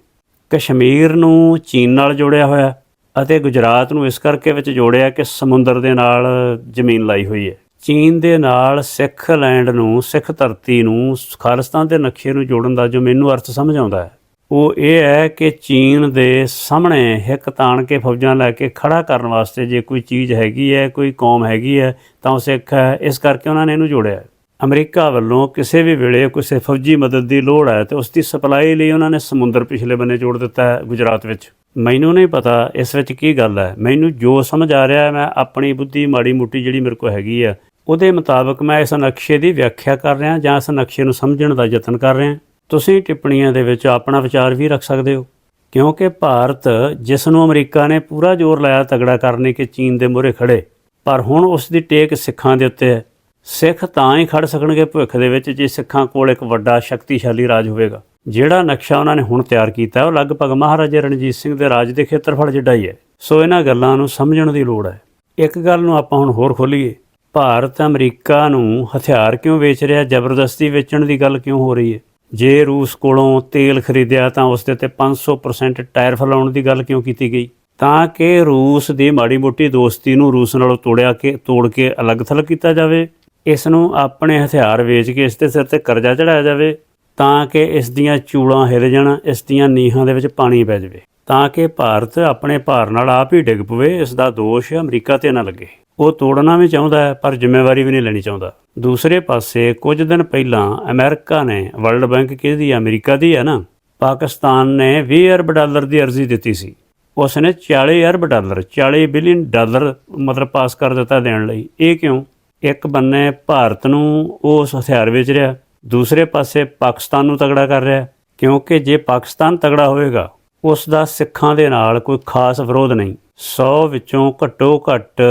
ਕਸ਼ਮੀਰ ਨੂੰ ਚੀਨ ਨਾਲ ਜੋੜਿਆ ਹੋਇਆ ਅਤੇ ਗੁਜਰਾਤ ਨੂੰ ਇਸ ਕਰਕੇ ਵਿੱਚ ਜੋੜਿਆ ਕਿ ਸਮੁੰਦਰ ਦੇ ਨਾਲ ਜ਼ਮੀਨ ਲਾਈ ਹੋਈ ਹੈ। ਚੀਨ ਦੇ ਨਾਲ ਸਿੱਖ ਲੈਂਡ ਨੂੰ, ਸਿੱਖ ਧਰਤੀ ਨੂੰ, ਖਾਲਿਸਤਾਨ ਦੇ ਨਕਸ਼ੇ ਨੂੰ ਜੋੜਨ ਦਾ ਜੋ ਮੈਨੂੰ ਅਰਥ ਸਮਝ ਆਉਂਦਾ ਹੈ, ਉਹ ਇਹ ਹੈ ਕਿ ਚੀਨ ਦੇ ਸਾਹਮਣੇ ਹਿੱਕ ਤਾਣ ਕੇ ਫੌਜਾਂ ਲੈ ਕੇ ਖੜਾ ਕਰਨ ਵਾਸਤੇ ਜੇ ਕੋਈ ਚੀਜ਼ ਹੈਗੀ ਹੈ, ਕੋਈ ਕੌਮ ਹੈਗੀ ਹੈ, ਤਾਂ ਉਹ ਸਿੱਖ ਹੈ। ਇਸ ਕਰਕੇ ਉਹਨਾਂ ਨੇ ਇਹਨੂੰ ਜੋੜਿਆ ਅਮਰੀਕਾ ਵੱਲੋਂ ਕਿਸੇ ਵੀ ਵੇਲੇ ਕਿਸੇ ਫੌਜੀ ਮਦਦ ਦੀ ਲੋੜ ਹੈ ਤੇ ਉਸ ਦੀ ਸਪਲਾਈ ਲਈ ਉਹਨਾਂ ਨੇ ਸਮੁੰਦਰ ਪਿਛਲੇ ਬੰਨੇ ਜੋੜ ਦਿੱਤਾ ਹੈ ਗੁਜਰਾਤ ਵਿੱਚ। ਮੈਨੂੰ ਨਹੀਂ ਪਤਾ ਇਸ ਵਿੱਚ ਕੀ ਗੱਲ ਹੈ। ਮੈਨੂੰ ਜੋ ਸਮਝ ਆ ਰਿਹਾ ਮੈਂ ਆਪਣੀ ਬੁੱਧੀ ਮਾੜੀ ਮੋਟੀ ਜਿਹੜੀ ਮੇਰੇ ਕੋਲ ਹੈਗੀ ਆ, ਉਹਦੇ ਮੁਤਾਬਕ ਮੈਂ ਇਸ ਨਕਸ਼ੇ ਦੀ ਵਿਆਖਿਆ ਕਰ ਰਿਹਾ, ਜਾਂ ਇਸ ਨਕਸ਼ੇ ਨੂੰ ਸਮਝਣ ਦਾ ਯਤਨ ਕਰ ਰਿਹਾ। ਤੁਸੀਂ ਟਿੱਪਣੀਆਂ ਦੇ ਵਿੱਚ ਆਪਣਾ ਵਿਚਾਰ ਵੀ ਰੱਖ ਸਕਦੇ ਹੋ। ਕਿਉਂਕਿ ਭਾਰਤ, ਜਿਸ ਨੂੰ ਅਮਰੀਕਾ ਨੇ ਪੂਰਾ ਜ਼ੋਰ ਲਾਇਆ ਤਗੜਾ ਕਰਨੇ ਕਿ ਚੀਨ ਦੇ ਮੂਹਰੇ ਖੜੇ, ਪਰ ਹੁਣ ਉਸ ਦੀ ਟੇਕ ਸਿੱਖਾਂ ਦੇ ਉੱਤੇ ਹੈ। ਸਿੱਖ ਤਾਂ ਹੀ ਖੜ ਸਕਣਗੇ ਭਵਿੱਖ ਦੇ ਵਿੱਚ, ਜੇ ਸਿੱਖਾਂ ਕੋਲ ਇੱਕ ਵੱਡਾ ਸ਼ਕਤੀਸ਼ਾਲੀ ਰਾਜ ਹੋਵੇਗਾ। ਜਿਹੜਾ ਨਕਸ਼ਾ ਉਹਨਾਂ ਨੇ ਹੁਣ ਤਿਆਰ ਕੀਤਾ, ਉਹ ਲਗਭਗ ਮਹਾਰਾਜਾ ਰਣਜੀਤ ਸਿੰਘ ਦੇ ਰਾਜ ਦੇ ਖੇਤਰਫਲ ਜਿੱਡਾ ਹੀ ਹੈ। ਸੋ ਇਹਨਾਂ ਗੱਲਾਂ ਨੂੰ ਸਮਝਣ ਦੀ ਲੋੜ ਹੈ। ਇੱਕ ਗੱਲ ਨੂੰ ਆਪਾਂ ਹੁਣ ਹੋਰ ਖੋਲੀਏ। ਭਾਰਤ ਅਮਰੀਕਾ ਨੂੰ ਹਥਿਆਰ ਕਿਉਂ ਵੇਚ ਰਿਹਾ? ਜ਼ਬਰਦਸਤੀ ਵੇਚਣ ਦੀ ਗੱਲ ਕਿਉਂ ਹੋ ਰਹੀ ਹੈ? ਜੇ ਰੂਸ ਕੋਲੋਂ ਤੇਲ ਖਰੀਦਿਆ ਤਾਂ ਉਸ ਦੇ ਉੱਤੇ 500% ਟੈਰਿਫ ਲਾਉਣ ਦੀ ਗੱਲ ਕਿਉਂ ਕੀਤੀ ਗਈ? ਤਾਂ ਕਿ ਰੂਸ ਦੀ ਮਾੜੀ ਮੋਟੀ ਦੋਸਤੀ ਨੂੰ ਰੂਸ ਨਾਲੋਂ ਤੋੜਿਆ ਕੇ, ਤੋੜ ਕੇ ਅਲੱਗ-ਥਲੱਗ ਕੀਤਾ ਜਾਵੇ, ਇਸ ਨੂੰ ਆਪਣੇ ਹਥਿਆਰ ਵੇਚ ਕੇ ਇਸ ਦੇ ਸਿਰ ਤੇ ਕਰਜ਼ਾ ਚੜਾਇਆ ਜਾਵੇ ਤਾਂ ਕਿ ਇਸ ਦੀਆਂ ਚੂਲਾਂ ਹਿਲ ਜਾਣ, ਇਸ ਦੀਆਂ ਨੀਹਾਂ ਦੇ ਵਿੱਚ ਪਾਣੀ ਪੈ ਜਾਵੇ, ਤਾਂ ਕਿ ਭਾਰਤ ਆਪਣੇ ਭਾਰ ਨਾਲ ਆਪ ਹੀ ਡਿੱਗ ਪਵੇ, ਇਸ ਦਾ ਦੋਸ਼ ਅਮਰੀਕਾ ਤੇ ਨਾ ਲੱਗੇ। ਉਹ ਤੋੜਨਾ ਵੀ ਚਾਹੁੰਦਾ ਹੈ, ਪਰ ਜ਼ਿੰਮੇਵਾਰੀ ਵੀ ਨਹੀਂ ਲੈਣੀ ਚਾਹੁੰਦਾ। ਦੂਸਰੇ ਪਾਸੇ, ਕੁਝ ਦਿਨ ਪਹਿਲਾਂ ਅਮਰੀਕਾ ਨੇ ਵਰਲਡ ਬੈਂਕ ਕਿਹਦੀ, ਅਮਰੀਕਾ ਦੀ ਹੈ ਨਾ? ਪਾਕਿਸਤਾਨ ਨੇ 20 ਅਰਬ ਡਾਲਰ ਦੀ ਅਰਜ਼ੀ ਦਿੱਤੀ ਸੀ। ਉਸ ਨੇ 40 ਅਰਬ ਡਾਲਰ 40 ਬਿਲੀਅਨ ਡਾਲਰ ਮਤਲਬ ਪਾਸ ਕਰ ਦਿੱਤਾ ਦੇਣ ਲਈ। ਇਹ ਕਿਉਂ? ਇੱਕ ਬੰਨੇ ਭਾਰਤ ਨੂੰ ਉਸ ਹਥਿਆਰ ਵੇਚ ਰਿਹਾ। ਦੂਸਰੇ ਪਾਸੇ ਪਾਕਿਸਤਾਨ ਨੂੰ ਤਗੜਾ ਕਰ ਰਿਹਾ ਕਿਉਂਕਿ ਜੇ ਪਾਕਿਸਤਾਨ ਤਗੜਾ ਹੋਵੇਗਾ ਉਸ ਦਾ ਸਿੱਖਾਂ ਦੇ ਨਾਲ ਕੋਈ ਖਾਸ ਵਿਰੋਧ ਨਹੀਂ। 100 ਵਿੱਚੋਂ ਘੱਟੋ ਘੱਟ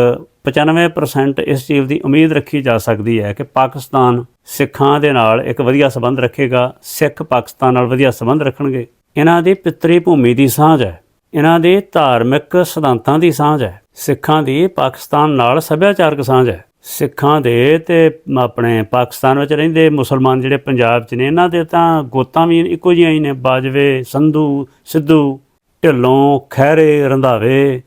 95% ਇਸ ਚੀਜ਼ ਦੀ ਉਮੀਦ ਰੱਖੀ ਜਾ ਸਕਦੀ ਹੈ ਕਿ ਪਾਕਿਸਤਾਨ ਸਿੱਖਾਂ ਦੇ ਨਾਲ ਇੱਕ ਵਧੀਆ ਸਬੰਧ ਰੱਖੇਗਾ, ਸਿੱਖ ਪਾਕਿਸਤਾਨ ਨਾਲ ਵਧੀਆ ਸਬੰਧ ਰੱਖਣਗੇ। ਇਹਨਾਂ ਦੀ ਪਿਤਰੀ ਭੂਮੀ ਦੀ ਸਾਂਝ ਹੈ। ਇਹਨਾਂ ਦੇ ਧਾਰਮਿਕ ਸਿਧਾਂਤਾਂ ਦੀ ਸਾਂਝ ਹੈ। ਸਿੱਖਾਂ ਦੀ ਪਾਕਿਸਤਾਨ ਨਾਲ ਸੱਭਿਆਚਾਰਕ ਸਾਂਝ ਹੈ। ਸਿੱਖਾਂ ਦੇ ਤੇ ਆਪਣੇ ਪਾਕਿਸਤਾਨ ਵਿੱਚ ਰਹਿੰਦੇ ਮੁਸਲਮਾਨ ਜਿਹੜੇ ਪੰਜਾਬ 'ਚ ਨੇ, ਇਹਨਾਂ ਦੇ ਤਾਂ ਗੋਤਾਂ ਵੀ ਇੱਕੋ ਜਿਹੀਆਂ ਹੀ ਨੇ, ਬਾਜਵੇ, ਸੰਧੂ, ਸਿੱਧੂ, ਢਿੱਲੋਂ, ਖਹਿਰੇ, ਰੰਧਾਵੇ।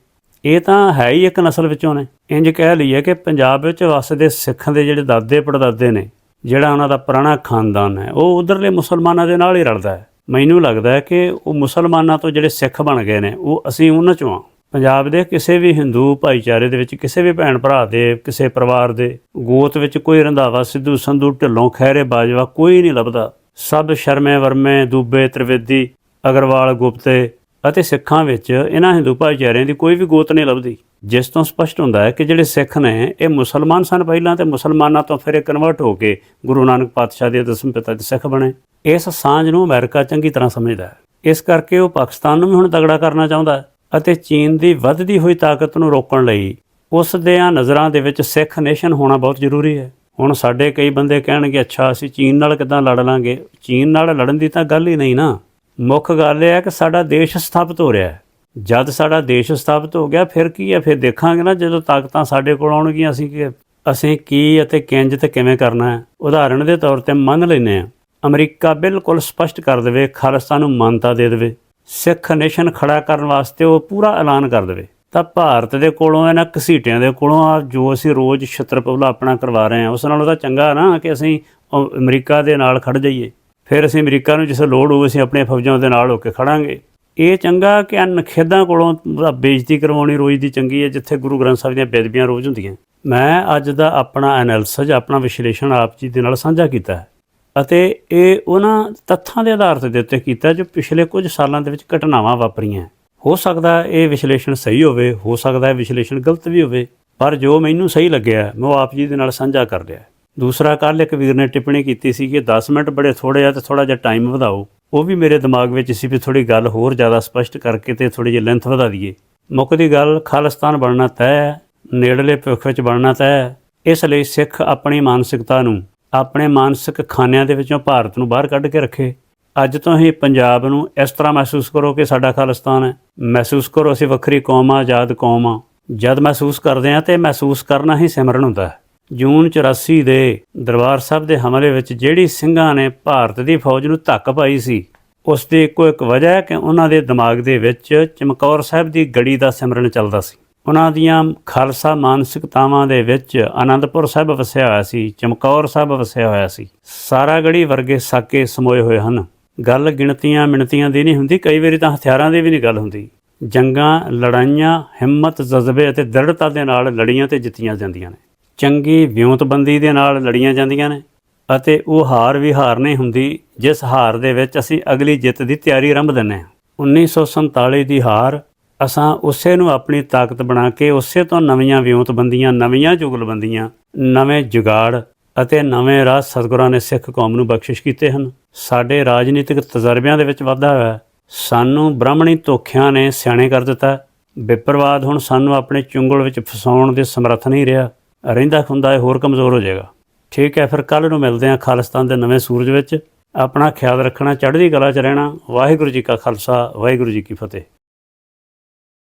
ਇਹ ਤਾਂ ਹੈ ਹੀ ਇੱਕ ਨਸਲ ਵਿੱਚੋਂ ਨੇ। ਇੰਜ ਕਹਿ ਲਈਏ ਕਿ ਪੰਜਾਬ ਵਿੱਚ ਵਸਦੇ ਸਿੱਖਾਂ ਦੇ ਜਿਹੜੇ ਦਾਦੇ ਪੜਦਾਦੇ ਨੇ, ਜਿਹੜਾ ਉਹਨਾਂ ਦਾ ਪੁਰਾਣਾ ਖਾਨਦਾਨ ਹੈ, ਉਹ ਉਧਰਲੇ ਮੁਸਲਮਾਨਾਂ ਦੇ ਨਾਲ ਹੀ ਰਲਦਾ ਹੈ। ਮੈਨੂੰ ਲੱਗਦਾ ਹੈ ਕਿ ਉਹ ਮੁਸਲਮਾਨਾਂ ਤੋਂ ਜਿਹੜੇ ਸਿੱਖ ਬਣ ਗਏ ਨੇ, ਉਹ ਅਸੀਂ ਉਹਨਾਂ ਚੋਂ ਆ ਪੰਜਾਬ ਦੇ ਕਿਸੇ ਵੀ ਹਿੰਦੂ ਭਾਈਚਾਰੇ ਦੇ ਵਿੱਚ, ਕਿਸੇ ਵੀ ਭੈਣ ਭਰਾ ਦੇ, ਕਿਸੇ ਪਰਿਵਾਰ ਦੇ ਗੋਤ ਵਿੱਚ ਕੋਈ ਰੰਧਾਵਾ, ਸਿੱਧੂ, ਸੰਧੂ, ਢਿੱਲੋਂ ਖੈਰੇ ਬਾਜਵਾ ਕੋਈ ਨਹੀਂ ਲੱਭਦਾ। ਸਭ ਸ਼ਰਮੇ, ਵਰਮੇ, ਦੂਬੇ, ਤ੍ਰਿਵੇਦੀ, ਅਗਰਵਾਲ, ਗੁਪਤੇ ਅਤੇ ਸਿੱਖਾਂ ਵਿੱਚ ਇਹਨਾਂ ਹਿੰਦੂ ਭਾਈਚਾਰਿਆਂ ਦੀ ਕੋਈ ਵੀ ਗੋਤ ਨਹੀਂ ਲੱਭਦੀ। ਜਿਸ ਤੋਂ ਸਪਸ਼ਟ ਹੁੰਦਾ ਹੈ ਕਿ ਜਿਹੜੇ ਸਿੱਖ ਨੇ, ਇਹ ਮੁਸਲਮਾਨ ਸਨ ਪਹਿਲਾਂ ਤੇ ਮੁਸਲਮਾਨਾਂ ਤੋਂ ਫਿਰ ਇਹ ਕਨਵਰਟ ਹੋ ਕੇ ਗੁਰੂ ਨਾਨਕ ਪਾਤਸ਼ਾਹ ਦੇ ਦਸਮ ਪਿਤਾ ਦੇ ਸਿੱਖ ਬਣੇ। ਇਸ ਸਾਂਝ ਨੂੰ ਅਮਰੀਕਾ ਚੰਗੀ ਤਰ੍ਹਾਂ ਸਮਝਦਾ ਹੈ। ਇਸ ਕਰਕੇ ਉਹ ਪਾਕਿਸਤਾਨ ਨੂੰ ਵੀ ਹੁਣ ਤਗੜਾ ਕਰਨਾ ਚਾਹੁੰਦਾ ਹੈ। ਅਤੇ ਚੀਨ ਦੀ ਵੱਧਦੀ ਹੋਈ ਤਾਕਤ ਨੂੰ ਰੋਕਣ ਲਈ ਉਸ ਦੇ ਨਜ਼ਰਾਂ ਦੇ ਵਿੱਚ ਸਿੱਖ ਨੇਸ਼ਨ ਹੋਣਾ ਬਹੁਤ ਜ਼ਰੂਰੀ ਹੈ। ਹੁਣ ਸਾਡੇ ਕਈ ਬੰਦੇ ਕਹਿਣਗੇ, ਅੱਛਾ, ਅਸੀਂ ਚੀਨ ਨਾਲ ਕਿਦਾਂ ਲੜ ਲਾਂਗੇ? ਚੀਨ ਨਾਲ ਲੜਨ ਦੀ ਤਾਂ ਗੱਲ ਹੀ ਨਹੀਂ ਨਾ। ਮੁੱਖ ਗੱਲ ਇਹ ਹੈ ਕਿ ਸਾਡਾ ਦੇਸ਼ ਸਥਾਪਿਤ ਹੋ ਰਿਹਾ ਹੈ। ਜਦ ਸਾਡਾ ਦੇਸ਼ ਸਥਾਪਿਤ ਹੋ ਗਿਆ, ਫਿਰ ਕੀ ਹੈ? ਫਿਰ ਦੇਖਾਂਗੇ ਨਾ, ਜਦੋਂ ਤਾਕਤਾਂ ਸਾਡੇ ਕੋਲ ਆਉਣਗੀਆਂ, ਅਸੀਂ ਕਿ ਅਸੀਂ ਕੀ ਅਤੇ ਕਿੰਜ ਤੇ ਕਿਵੇਂ ਕਰਨਾ ਹੈ? ਉਦਾਹਰਣ ਦੇ ਤੌਰ ਤੇ ਮੰਨ ਲੈਨੇ ਆ ਅਮਰੀਕਾ ਬਿਲਕੁਲ ਸਪਸ਼ਟ ਕਰ ਦੇਵੇ, ਖਾਲਿਸਤਾਨ ਨੂੰ ਮਾਨਤਾ ਦੇ ਦੇਵੇ। ਸਿੱਖ ਨੇਸ਼ਨ ਖੜਾ ਕਰਨ ਵਾਸਤੇ ਉਹ ਪੂਰਾ ਐਲਾਨ ਕਰ ਦੇਵੇ। ਤਾਂ ਭਾਰਤ ਦੇ ਕੋਲੋਂ ਇਹਨਾਂ ਘਸੀਟਿਆਂ ਦੇ ਕੋਲੋਂ ਆ, ਜੋ ਅਸੀਂ ਰੋਜ਼ ਛਤਰਪਵਲਾ ਆਪਣਾ ਕਰਵਾ ਰਹੇ ਹਾਂ, ਉਸ ਨਾਲੋਂ ਤਾਂ ਚੰਗਾ ਨਾ ਕਿ ਅਸੀਂ ਅਮਰੀਕਾ ਦੇ ਨਾਲ ਖੜ ਜਾਈਏ। ਫਿਰ ਅਸੀਂ ਅਮਰੀਕਾ ਨੂੰ ਜਿਸ ਲੋੜ ਹੋਵੇ ਅਸੀਂ ਆਪਣੀਆਂ ਫੌਜਾਂ ਦੇ ਨਾਲ ਹੋ ਕੇ ਖੜਾਂਗੇ। ਇਹ ਚੰਗਾ ਕਿ ਅਨ ਕੋਲੋਂ ਉਹਦਾ ਬੇਇੱਜ਼ਤੀ ਕਰਵਾਉਣੀ ਰੋਜ਼ ਦੀ ਚੰਗੀ ਹੈ, ਜਿੱਥੇ ਗੁਰੂ ਗ੍ਰੰਥ ਸਾਹਿਬ ਦੀਆਂ ਬੇਦਬੀਆਂ ਰੋਜ਼ ਹੁੰਦੀਆਂ। ਮੈਂ ਅੱਜ ਦਾ ਆਪਣਾ ਐਨਾਲਿਸਿਸ, ਆਪਣਾ ਵਿਸ਼ਲੇਸ਼ਣ ਆਪ ਜੀ ਦੇ ਨਾਲ ਸਾਂਝਾ ਕੀਤਾ ਹੈ। ਅਤੇ ਇਹ ਉਹਨਾਂ ਤੱਥਾਂ ਦੇ ਆਧਾਰ ਤੇ ਉੱਤੇ ਕੀਤਾ ਜੋ ਪਿਛਲੇ ਕੁਝ ਸਾਲਾਂ ਦੇ ਵਿੱਚ ਘਟਨਾਵਾਂ ਵਾਪਰੀਆਂ। ਹੋ ਸਕਦਾ ਇਹ ਵਿਸ਼ਲੇਸ਼ਣ ਸਹੀ ਹੋਵੇ, ਹੋ ਸਕਦਾ ਹੈ ਵਿਸ਼ਲੇਸ਼ਣ ਗਲਤ ਵੀ ਹੋਵੇ, ਪਰ ਜੋ ਮੈਨੂੰ ਸਹੀ ਲੱਗਿਆ, ਮੈਂ ਉਹ ਆਪ ਜੀ ਦੇ ਨਾਲ ਸਾਂਝਾ ਕਰ ਲਿਆ। ਦੂਸਰਾ, ਕੱਲ੍ਹ ਇੱਕ ਵੀਰ ਨੇ ਟਿੱਪਣੀ ਕੀਤੀ ਸੀ ਕਿ 10 ਮਿੰਟ ਬੜੇ ਥੋੜੇ ਆ ਤੇ ਥੋੜਾ ਜਿਹਾ ਟਾਈਮ ਵਧਾਓ। ਉਹ ਵੀ ਮੇਰੇ ਦਿਮਾਗ ਵਿੱਚ ਸੀ ਵੀ ਥੋੜੀ ਗੱਲ ਹੋਰ ਜ਼ਿਆਦਾ ਸਪਸ਼ਟ ਕਰਕੇ ਤੇ ਥੋੜੀ ਜਿਹੀ ਲੈਂਥ ਵਧਾ ਦਈਏ। ਮੁੱਖ ਦੀ ਗੱਲ, ਖਾਲਿਸਤਾਨ ਬਣਨਾ ਤੈਅ ਹੈ ਨੇੜਲੇ ਭਵਿੱਖ ਵਿੱਚ ਬਣਨਾ ਤੈਅ। ਹੈ ਇਸ ਲਈ ਸਿੱਖ ਆਪਣੀ ਮਾਨਸਿਕਤਾ ਨੂੰ ਆਪਣੇ ਮਾਨਸਿਕ ਖਾਨਿਆਂ ਦੇ ਵਿੱਚੋਂ ਭਾਰਤ ਨੂੰ ਬਾਹਰ ਕੱਢ ਕੇ ਰੱਖੇ। ਅੱਜ ਤੋਂ ਹੀ ਪੰਜਾਬ ਨੂੰ ਇਸ ਤਰ੍ਹਾਂ ਮਹਿਸੂਸ ਕਰੋ ਕਿ ਸਾਡਾ ਖਾਲਿਸਤਾਨ ਹੈ। ਮਹਿਸੂਸ ਕਰੋ, ਅਸੀਂ ਵੱਖਰੀ ਕੌਮ ਆ, ਆਜ਼ਾਦ ਕੌਮ ਆ। ਜਦ ਮਹਿਸੂਸ ਕਰਦੇ ਆ ਤੇ ਮਹਿਸੂਸ ਕਰਨਾ ਹੀ ਸਿਮਰਨ ਹੁੰਦਾ ਹੈ। ਜੂਨ 84 ਦੇ ਦਰਬਾਰ ਸਾਹਿਬ ਦੇ ਹਮਲੇ ਵਿੱਚ ਜਿਹੜੀ ਸਿੰਘਾਂ ਨੇ ਭਾਰਤ ਦੀ ਫੌਜ ਨੂੰ ਧੱਕ ਪਾਈ ਸੀ, ਉਸ ਦੀ ਇੱਕੋ ਇੱਕ ਵਜ੍ਹਾ ਹੈ ਕਿ ਉਹਨਾਂ ਦੇ ਦਿਮਾਗ ਦੇ ਵਿੱਚ ਚਮਕੌਰ ਸਾਹਿਬ ਦੀ ਗੜੀ ਦਾ ਸਿਮਰਨ ਚੱਲਦਾ ਸੀ। ਉਹਨਾਂ ਦੀਆਂ ਖਾਲਸਾ ਮਾਨਸਿਕਤਾਵਾਂ ਦੇ ਵਿੱਚ ਆਨੰਦਪੁਰ ਸਾਹਿਬ ਵਸਿਆ ਹੋਇਆ ਸੀ, ਚਮਕੌਰ ਸਾਹਿਬ ਵਸਿਆ ਹੋਇਆ ਸੀ। ਸਾਰਾ ਗੜੀ ਵਰਗੇ ਸਾਕੇ ਸਮੋਏ ਹੋਏ ਹਨ। ਗੱਲ ਗਿਣਤੀਆਂ ਮਿਣਤੀਆਂ ਦੀ ਨਹੀਂ ਹੁੰਦੀ, ਕਈ ਵਾਰੀ ਤਾਂ ਹਥਿਆਰਾਂ ਦੀ ਵੀ ਨਹੀਂ ਗੱਲ ਹੁੰਦੀ। ਜੰਗਾਂ, ਲੜਾਈਆਂ, ਹਿੰਮਤ, ਜਜ਼ਬੇ ਅਤੇ ਦ੍ਰਿੜਤਾ ਦੇ ਨਾਲ ਲੜੀਆਂ ਤੇ ਜਿੱਤੀਆਂ ਜਾਂਦੀਆਂ ਨੇ। ਚੰਗੀ ਵਿਉਂਤਬੰਦੀ ਦੇ ਨਾਲ ਲੜੀਆਂ ਜਾਂਦੀਆਂ ਨੇ ਅਤੇ ਉਹ ਹਾਰ ਵੀ ਹਾਰ ਨਹੀਂ ਹੁੰਦੀ, ਜਿਸ ਹਾਰ ਦੇ ਵਿੱਚ ਅਸੀਂ ਅਗਲੀ ਜਿੱਤ ਦੀ ਤਿਆਰੀ ਆਰੰਭ ਦਿੰਦੇ ਹਾਂ। 1947 ਦੀ ਹਾਰ ਅਸਾਂ ਉਸੇ ਨੂੰ ਆਪਣੀ ਤਾਕਤ ਬਣਾ ਕੇ ਉਸੇ ਤੋਂ ਨਵੀਆਂ ਵਿਉਂਤਬੰਦੀਆਂ ਨਵੀਆਂ ਜੁਗਲਬੰਦੀਆਂ ਨਵੇਂ ਜੁਗਾੜ ਅਤੇ ਨਵੇਂ ਰਾਹ ਸਤਿਗੁਰਾਂ ਨੇ ਸਿੱਖ ਕੌਮ ਨੂੰ ਬਖਸ਼ਿਸ਼ ਕੀਤੇ ਹਨ। ਸਾਡੇ ਰਾਜਨੀਤਿਕ ਤਜਰਬਿਆਂ ਦੇ ਵਿੱਚ ਵਾਧਾ ਹੋਇਆ ਸਾਨੂੰ ਬ੍ਰਾਹਮਣੀ ਧੋਖਿਆਂ ਨੇ ਸਿਆਣੇ ਕਰ ਦਿੱਤਾ ਵਿਪਰਵਾਦ ਹੁਣ ਸਾਨੂੰ ਆਪਣੇ ਚੁੰਗਲ ਵਿੱਚ ਫਸਾਉਣ ਦੇ ਸਮਰੱਥ ਨਹੀਂ ਰਿਹਾ। ਰਹਿੰਦਾ ਖੁੰਦਾ ਇਹ ਹੋਰ ਕਮਜ਼ੋਰ ਹੋ ਜਾਏਗਾ। ਠੀਕ ਹੈ, ਫਿਰ ਕੱਲ ਨੂੰ ਮਿਲਦੇ ਹਾਂ ਖਾਲਿਸਤਾਨ ਦੇ ਨਵੇਂ ਸੂਰਜ ਵਿੱਚ। ਆਪਣਾ ਖਿਆਲ ਰੱਖਣਾ, ਚੜ੍ਹਦੀ ਕਲਾ 'ਚ ਰਹਿਣਾ। ਵਾਹਿਗੁਰੂ ਜੀ ਕਾ ਖਾਲਸਾ, ਵਾਹਿਗੁਰੂ ਜੀ ਕੀ ਫਤਿਹ।